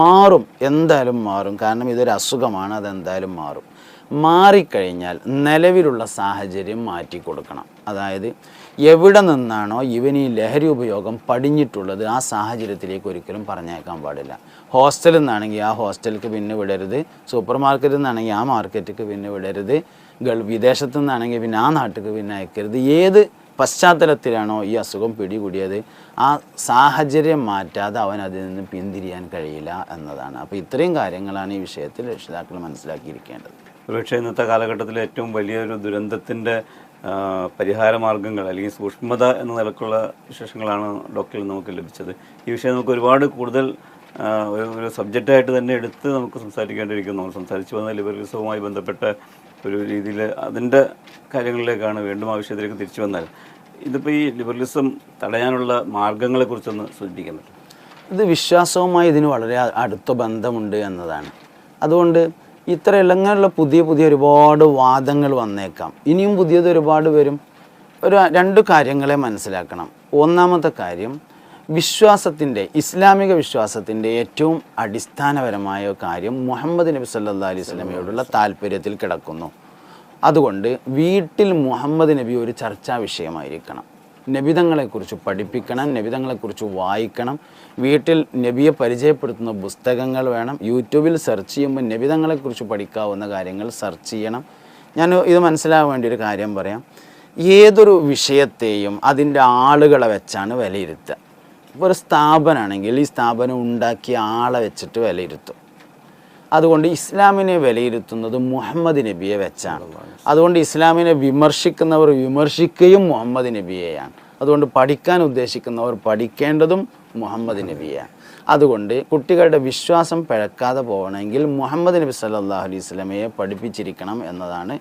മാറും എന്തായാലും മാറും. കാരണം ഇതൊരു അസുഖമാണ് അതെന്തായാലും മാറും. മാറിക്കഴിഞ്ഞാൽ നിലവിലുള്ള സാഹചര്യം മാറ്റി കൊടുക്കണം. അതായത് എവിടെ നിന്നാണോ ഇവൻ ഈ ലഹരി ഉപയോഗം പടിഞ്ഞിട്ടുള്ളത് ആ സാഹചര്യത്തിലേക്ക് ഒരിക്കലും പറഞ്ഞേക്കാൻ പാടില്ല. ഹോസ്റ്റലിൽ നിന്നാണെങ്കിൽ ആ ഹോസ്റ്റലിക്ക് പിന്നെ വിടരുത്. സൂപ്പർ മാർക്കറ്റിൽ നിന്നാണെങ്കിൽ ആ മാർക്കറ്റിക്ക് പിന്നെ വിടരുത്. ഗൾ വിദേശത്തു നിന്നാണെങ്കിൽ പിന്നെ ആ നാട്ടിലേക്ക് പിന്നെ അയക്കരുത്. ഏത് പശ്ചാത്തലത്തിലാണോ ഈ അസുഖം പിടികൂടിയത് ആ സാഹചര്യം മാറ്റാതെ അവൻ അതിൽ നിന്ന് പിന്തിരിയാൻ കഴിയില്ല എന്നതാണ്. അപ്പോൾ ഇത്രയും കാര്യങ്ങളാണ് ഈ വിഷയത്തിൽ രക്ഷിതാക്കൾ മനസ്സിലാക്കിയിരിക്കേണ്ടത്. ഒരുപക്ഷെ ഇന്നത്തെ കാലഘട്ടത്തിലെ ഏറ്റവും വലിയൊരു ദുരന്തത്തിന്റെ പരിഹാര മാർഗങ്ങൾ അല്ലെങ്കിൽ സൂക്ഷ്മത എന്ന നിലക്കുള്ള വിശേഷങ്ങളാണ് ഡോക്ടറിൽ നമുക്ക് ലഭിച്ചത്. ഈ വിഷയം നമുക്ക് ഒരുപാട് കൂടുതൽ ഒരു സബ്ജക്റ്റായിട്ട് തന്നെ എടുത്ത് നമുക്ക് സംസാരിക്കേണ്ടിയിരിക്കുന്നു. സംസാരിച്ചു വന്ന ലിബറലിസവുമായി ബന്ധപ്പെട്ട ഒരു രീതിയിൽ അതിന്റെ കാര്യങ്ങളിലേക്കാണ് വീണ്ടും ആവശ്യത്തിലേക്ക് തിരിച്ചു വന്നാൽ ഇതിപ്പോൾ ഈ ലിബറലിസം തടയാനുള്ള മാർഗങ്ങളെക്കുറിച്ചൊന്ന് സൂചിപ്പിക്കാൻ പറ്റും ഇത് വിശ്വാസവുമായി ഇതിന് വളരെ അടുത്ത ബന്ധമുണ്ട് എന്നതാണ്. അതുകൊണ്ട് ഇത്ര ഇങ്ങനെയുള്ള പുതിയ പുതിയ ഒരുപാട് വാദങ്ങൾ വന്നേക്കാം. ഇനിയും പുതിയത് ഒരുപാട് വരും. ഒരു രണ്ട് കാര്യങ്ങളെ മനസ്സിലാക്കണം. ഒന്നാമത്തെ കാര്യം വിശ്വാസത്തിന്റെ ഇസ്ലാമിക വിശ്വാസത്തിന്റെ ഏറ്റവും അടിസ്ഥാനപരമായ കാര്യം മുഹമ്മദ് നബി സല്ലാ അലൈഹി സ്വലമയോടുള്ള താല്പര്യത്തിൽ കിടക്കുന്നു. അതുകൊണ്ട് വീട്ടിൽ മുഹമ്മദ് നബി ഒരു ചർച്ചാ വിഷയമായിരിക്കണം. നബിതങ്ങളെക്കുറിച്ച് പഠിപ്പിക്കണം നബിതങ്ങളെക്കുറിച്ച് വായിക്കണം. വീട്ടിൽ നബിയെ പരിചയപ്പെടുത്തുന്ന പുസ്തകങ്ങൾ വേണം. യൂട്യൂബിൽ സെർച്ച് ചെയ്യുമ്പോൾ നബിതങ്ങളെക്കുറിച്ച് പഠിക്കാവുന്ന കാര്യങ്ങൾ സെർച്ച് ചെയ്യണം. ഞാൻ ഇത് മനസ്സിലാകാൻ വേണ്ടി ഒരു കാര്യം പറയാം. ഏതൊരു വിഷയത്തെയും അതിന്റെ ആളുകളെ വെച്ചാണ് വിലയിരുത്തുക. ഇപ്പോൾ ഒരു സ്ഥാപനമാണെങ്കിൽ ഈ സ്ഥാപനം ഉണ്ടാക്കിയ ആളെ വെച്ചിട്ട് വിലയിരുത്തും. അതുകൊണ്ട് ഇസ്ലാമിനെ വിലയിരുത്തുന്നത് മുഹമ്മദ് നബിയെ വെച്ചാണ്. അതുകൊണ്ട് ഇസ്ലാമിനെ വിമർശിക്കുന്നവർ വിമർശിക്കുകയും മുഹമ്മദ് നബിയെയാണ്. അതുകൊണ്ട് പഠിക്കാൻ ഉദ്ദേശിക്കുന്നവർ പഠിക്കേണ്ടതും മുഹമ്മദ് നബിയാണ് അതുകൊണ്ട് കുട്ടികളുടെ വിശ്വാസം പിഴക്കാതെ പോകണമെങ്കിൽ മുഹമ്മദ് നബി സല്ലാഹു അലൈഹി സ്വലമയെ പഠിപ്പിച്ചിരിക്കണം എന്നതാണ്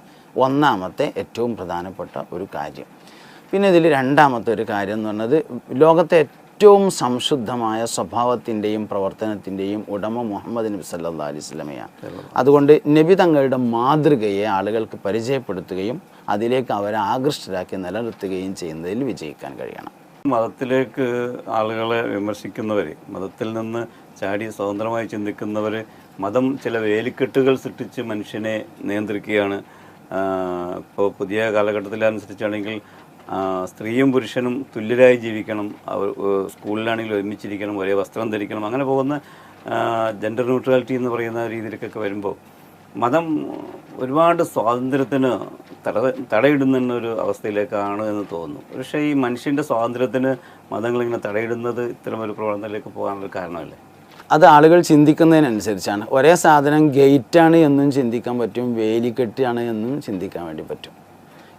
ഒന്നാമത്തെ ഏറ്റവും പ്രധാനപ്പെട്ട ഒരു കാര്യം. പിന്നെ ഇതിൽ രണ്ടാമത്തെ ഒരു കാര്യം എന്ന് പറഞ്ഞത് ലോകത്തെ ഏറ്റവും സംശുദ്ധമായ സ്വഭാവത്തിന്റെയും പ്രവർത്തനത്തിന്റെയും ഉടമ മുഹമ്മദ് നബി സല്ലാ അലൈഹി സ്വലമയാണ് അതുകൊണ്ട് നബി തങ്ങളുടെ മാതൃകയെ ആളുകൾക്ക് പരിചയപ്പെടുത്തുകയും അതിലേക്ക് അവരെ ആകൃഷ്ടരാക്കി നിലനിർത്തുകയും ചെയ്യുന്നതിൽ വിജയിക്കാൻ കഴിയണം. മതത്തിലേക്ക് ആളുകളെ വിമർശിക്കുന്നവർ മതത്തിൽ നിന്ന് ചാടി സ്വതന്ത്രമായി ചിന്തിക്കുന്നവർ മതം ചില വേലിക്കെട്ടുകൾ സൃഷ്ടിച്ച് മനുഷ്യനെ നിയന്ത്രിക്കുകയാണ്. ഇപ്പോൾ പുതിയ കാലഘട്ടത്തിലനുസരിച്ചാണെങ്കിൽ സ്ത്രീയും പുരുഷനും തുല്യരായി ജീവിക്കണം അവർ സ്കൂളിലാണെങ്കിലും ഒരുമിച്ചിരിക്കണം ഒരേ വസ്ത്രം ധരിക്കണം അങ്ങനെ പോകുന്ന ജെൻഡർ ന്യൂട്രാലിറ്റി എന്ന് പറയുന്ന രീതിയിലേക്കൊക്കെ വരുമ്പോൾ മതം ഒരുപാട് സ്വാതന്ത്ര്യത്തിന് തട തടയിടുന്ന ഒരു അവസ്ഥയിലേക്കാണ് എന്ന് തോന്നുന്നു. പക്ഷേ ഈ മനുഷ്യന്റെ സ്വാതന്ത്ര്യത്തിന് മതങ്ങളിങ്ങനെ തടയിടുന്നത് ഇത്തരം ഒരു പ്രവർത്തനത്തിലേക്ക് പോകാനുള്ള കാരണമല്ലേ? അത് ആളുകൾ ചിന്തിക്കുന്നതിനനുസരിച്ചാണ്. ഒരേ സാധനം ഗേറ്റാണ് എന്നും ചിന്തിക്കാൻ പറ്റും വേലിക്കെട്ടാണ് എന്നും ചിന്തിക്കാൻ വേണ്ടി പറ്റും.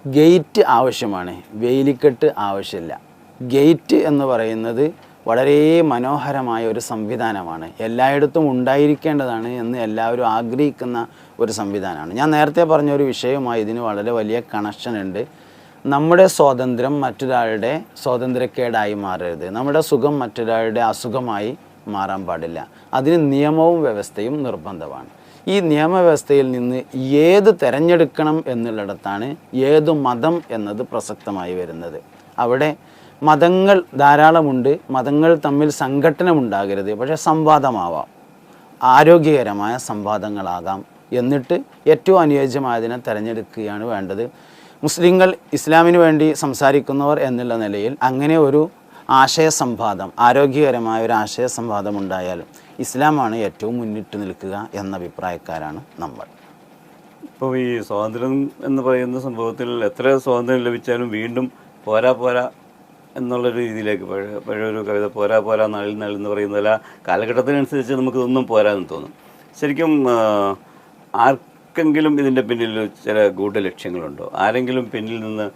ഗേറ്റ് ആവശ്യമാണ്. വേലിക്കെട്ട് ആവശ്യമില്ല. ഗേറ്റ് എന്ന് പറയുന്നത് വളരെ മനോഹരമായ ഒരു സംവിധാനമാണ്. എല്ലായിടത്തും ഉണ്ടായിരിക്കേണ്ടതാണ് എന്ന് എല്ലാവരും ആഗ്രഹിക്കുന്ന ഒരു സംവിധാനമാണ്. ഞാൻ നേരത്തെ പറഞ്ഞ ഒരു വിഷയവുമായി ഇതിന് വളരെ വലിയ കണക്ഷൻ ഉണ്ട്. നമ്മുടെ സ്വാതന്ത്ര്യം മറ്റൊരാളുടെ സ്വാതന്ത്ര്യക്കേടായി മാറരുത്. നമ്മുടെ സുഖം മറ്റൊരാളുടെ അസുഖമായി മാറാൻ പാടില്ല. അതിന് നിയമവും വ്യവസ്ഥയും നിർബന്ധമാണ്. ഈ നിയമവ്യവസ്ഥയിൽ നിന്ന് ഏത് തിരഞ്ഞെടുക്കണം എന്നുള്ളിടത്താണ് ഏതു മതം എന്നത് പ്രസക്തമായി വരുന്നത്. അവിടെ മതങ്ങൾ ധാരാളമുണ്ട് മതങ്ങൾ തമ്മിൽ സംഘട്ടനമുണ്ടാകരുത് പക്ഷേ സംവാദമാവാം ആരോഗ്യകരമായ സംവാദങ്ങളാകാം എന്നിട്ട് ഏറ്റവും അനുയോജ്യമായതിനെ തിരഞ്ഞെടുക്കുകയാണ് വേണ്ടത്. മുസ്ലിങ്ങൾ ഇസ്ലാമിന് വേണ്ടി സംസാരിക്കുന്നവർ എന്നുള്ള നിലയിൽ അങ്ങനെ ഒരു ആശയ സംവാദം ആരോഗ്യകരമായ ഒരു ആശയ സംവാദം ഉണ്ടായാലും ഇസ്ലാമാണ് ഏറ്റവും മുന്നിട്ട് നിൽക്കുക എന്ന അഭിപ്രായക്കാരാണ് നമ്മൾ. ഇപ്പോൾ ഈ സ്വാതന്ത്ര്യം എന്ന് പറയുന്ന സംഭവത്തിൽ എത്ര സ്വാതന്ത്ര്യം ലഭിച്ചാലും വീണ്ടും പോരാ പോരാ എന്നുള്ള രീതിയിലേക്ക് പഴയ പഴയൊരു കവിത പോരാ പോരാ നാളിൽ നാളിൽ എന്ന് പറയുന്നതല്ല കാലഘട്ടത്തിനനുസരിച്ച് നമുക്ക് ഇതൊന്നും പോരാന്ന് തോന്നും. ശരിക്കും ആർക്കെങ്കിലും ഇതിന്റെ പിന്നിൽ ചില ഗൂഢ ലക്ഷ്യങ്ങളുണ്ടോ? ആരെങ്കിലും പിന്നിൽ നിന്ന്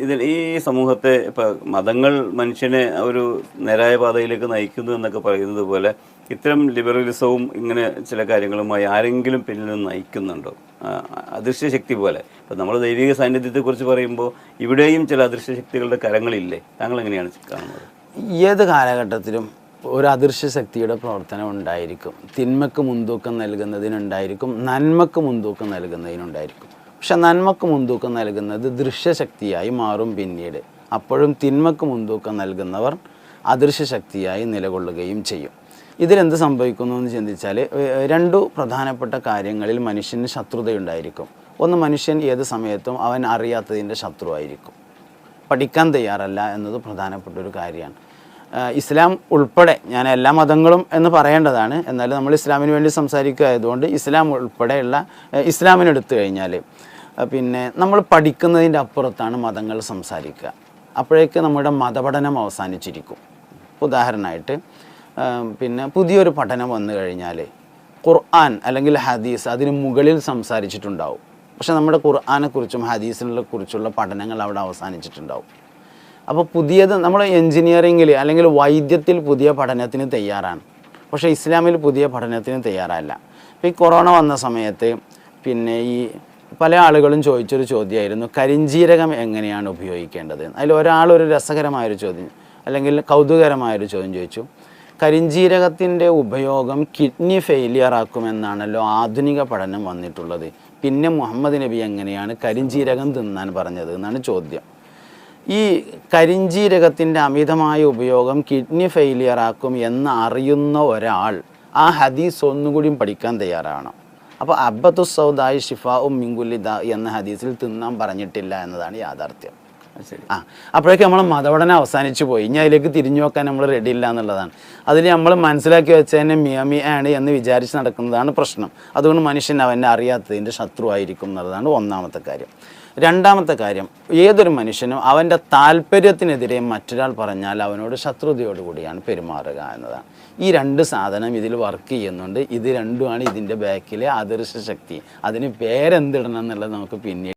ഇതിൽ ഈ സമൂഹത്തെ ഇപ്പം മതങ്ങൾ മനുഷ്യനെ ഒരു നേരായ പാതയിലേക്ക് നയിക്കുന്നു എന്നൊക്കെ പറയുന്നത് പോലെ ഇത്തരം ലിബറലിസവും ഇങ്ങനെ ചില കാര്യങ്ങളുമായി ആരെങ്കിലും പിന്നിൽ നിന്ന് നയിക്കുന്നുണ്ടോ? അദൃശ്യശക്തി അദൃശ്യ ശക്തി പോലെ. ഇപ്പം നമ്മൾ ദൈവിക സാന്നിധ്യത്തെക്കുറിച്ച് പറയുമ്പോൾ ഇവിടെയും ചില അദൃശ്യ ശക്തികളുടെ കരങ്ങളില്ലേ? താങ്കൾ എങ്ങനെയാണ് കാണുന്നത്? ഏത് കാലഘട്ടത്തിലും ഒരു അദൃശ്യ ശക്തിയുടെ പ്രവർത്തനം ഉണ്ടായിരിക്കും. തിന്മക്ക് മുൻതൂക്കം നൽകുന്നതിനുണ്ടായിരിക്കും. നന്മക്ക് മുൻതൂക്കം നൽകുന്നതിനുണ്ടായിരിക്കും. പക്ഷെ നന്മക്ക് മുൻതൂക്കം നൽകുന്നത് ദൃശ്യശക്തിയായി മാറും പിന്നീട്. അപ്പോഴും തിന്മക്ക് മുൻതൂക്കം നൽകുന്നവർ അദൃശ്യശക്തിയായി നിലകൊള്ളുകയും ചെയ്യും. ഇതിലെന്ത് സംഭവിക്കുന്നു എന്ന് ചിന്തിച്ചാൽ രണ്ടു പ്രധാനപ്പെട്ട കാര്യങ്ങളിൽ മനുഷ്യന് ശത്രുതയുണ്ടായിരിക്കും. ഒന്ന് മനുഷ്യൻ ഏത് സമയത്തും അവൻ അറിയാത്തതിന്റെ ശത്രുവായിരിക്കും. പഠിക്കാൻ തയ്യാറല്ല എന്നത് പ്രധാനപ്പെട്ട ഒരു കാര്യമാണ്. ഇസ്ലാം ഉൾപ്പെടെ ഞാൻ എല്ലാ മതങ്ങളും എന്ന് പറയേണ്ടതാണ്. എന്നാലും നമ്മൾ ഇസ്ലാമിന് വേണ്ടി സംസാരിക്കുക ആയതുകൊണ്ട് ഇസ്ലാം ഉൾപ്പെടെയുള്ള ഇസ്ലാമിനെടുത്തു കഴിഞ്ഞാൽ പിന്നെ നമ്മൾ പഠിക്കുന്നതിന്റെ അപ്പുറത്താണ് മതങ്ങൾ സംസാരിക്കുക. അപ്പോഴേക്ക് നമ്മുടെ മതപഠനം അവസാനിച്ചിരിക്കും. ഉദാഹരണമായിട്ട് പിന്നെ പുതിയൊരു പഠനം വന്നു കഴിഞ്ഞാൽ ഖുർആൻ അല്ലെങ്കിൽ ഹദീസ് അതിന് മുകളിൽ സംസാരിച്ചിട്ടുണ്ടാവും. പക്ഷെ നമ്മുടെ ഖുർആാനെക്കുറിച്ചും ഹദീസിനെ കുറിച്ചുള്ള പഠനങ്ങൾ അവിടെ അവസാനിച്ചിട്ടുണ്ടാവും. അപ്പോൾ പുതിയത് നമ്മൾ എൻജിനീയറിങ്ങിൽ അല്ലെങ്കിൽ വൈദ്യത്തിൽ പുതിയ പഠനത്തിന് തയ്യാറാണ്. പക്ഷേ ഇസ്ലാമിൽ പുതിയ പഠനത്തിന് തയ്യാറല്ല. അപ്പോൾ ഈ കൊറോണ വന്ന സമയത്ത് പിന്നെ ഈ പല ആളുകളും ചോദിച്ചൊരു ചോദ്യമായിരുന്നു കരിഞ്ജീരകം എങ്ങനെയാണ് ഉപയോഗിക്കേണ്ടത്? അതിൽ ഒരാൾ ഒരു രസകരമായൊരു ചോദ്യം അല്ലെങ്കിൽ കൗതുകകരമായൊരു ചോദ്യം ചോദിച്ചു. കരിഞ്ജീരകത്തിന്റെ ഉപയോഗം കിഡ്നി ഫെയിലിയർ ആക്കുമെന്നാണല്ലോ ആധുനിക പഠനം വന്നിട്ടുള്ളത്. പിന്നെ മുഹമ്മദ് നബി എങ്ങനെയാണ് കരിഞ്ജീരകം തിന്നാൻ പറഞ്ഞത് എന്നാണ് ചോദ്യം. ഈ കരിഞ്ജീരകത്തിന്റെ അമിതമായ ഉപയോഗം കിഡ്നി ഫെയിലിയർ ആക്കും എന്ന് അറിയുന്ന ഒരാൾ ആ ഹദീസ് ഒന്നുകൂടിയും പഠിക്കാൻ തയ്യാറാണ്. അപ്പോൾ അബ്ബത്തു സൗദായി ഷിഫാ ഉം മിങ്കുലിദ എന്ന ഹദീസിൽ തിന്നാൻ പറഞ്ഞിട്ടില്ല എന്നതാണ് യാഥാർത്ഥ്യം. ആ അപ്പോഴേക്കും നമ്മൾ മതപഠനം അവസാനിച്ചു പോയി. ഇനി അതിലേക്ക് തിരിഞ്ഞു നോക്കാൻ നമ്മൾ റെഡി ഇല്ല എന്നുള്ളതാണ്. അതിൽ നമ്മൾ മനസ്സിലാക്കി വെച്ച തന്നെ മിയമി ആണ് എന്ന് വിചാരിച്ച് നടക്കുന്നതാണ് പ്രശ്നം. അതുകൊണ്ട് മനുഷ്യൻ അവനെ അറിയാത്തതിന്റെ ശത്രുവായിരിക്കും എന്നുള്ളതാണ് ഒന്നാമത്തെ കാര്യം. രണ്ടാമത്തെ കാര്യം ഏതൊരു മനുഷ്യനും അവന്റെ താല്പര്യത്തിനെതിരെ മറ്റൊരാൾ പറഞ്ഞാൽ അവനോട് ശത്രുതയോടുകൂടിയാണ് പെരുമാറുക എന്നതാണ്. ഈ രണ്ട് സാധനം ഇതിൽ വർക്ക് ചെയ്യുന്നുണ്ട്. ഇത് രണ്ടുമാണ് ഇതിന്റെ ബാക്കിലെ അദൃശ്യ ശക്തി. അതിന് പേരെന്തിടണം എന്നുള്ളത് നമുക്ക് പിന്നീട്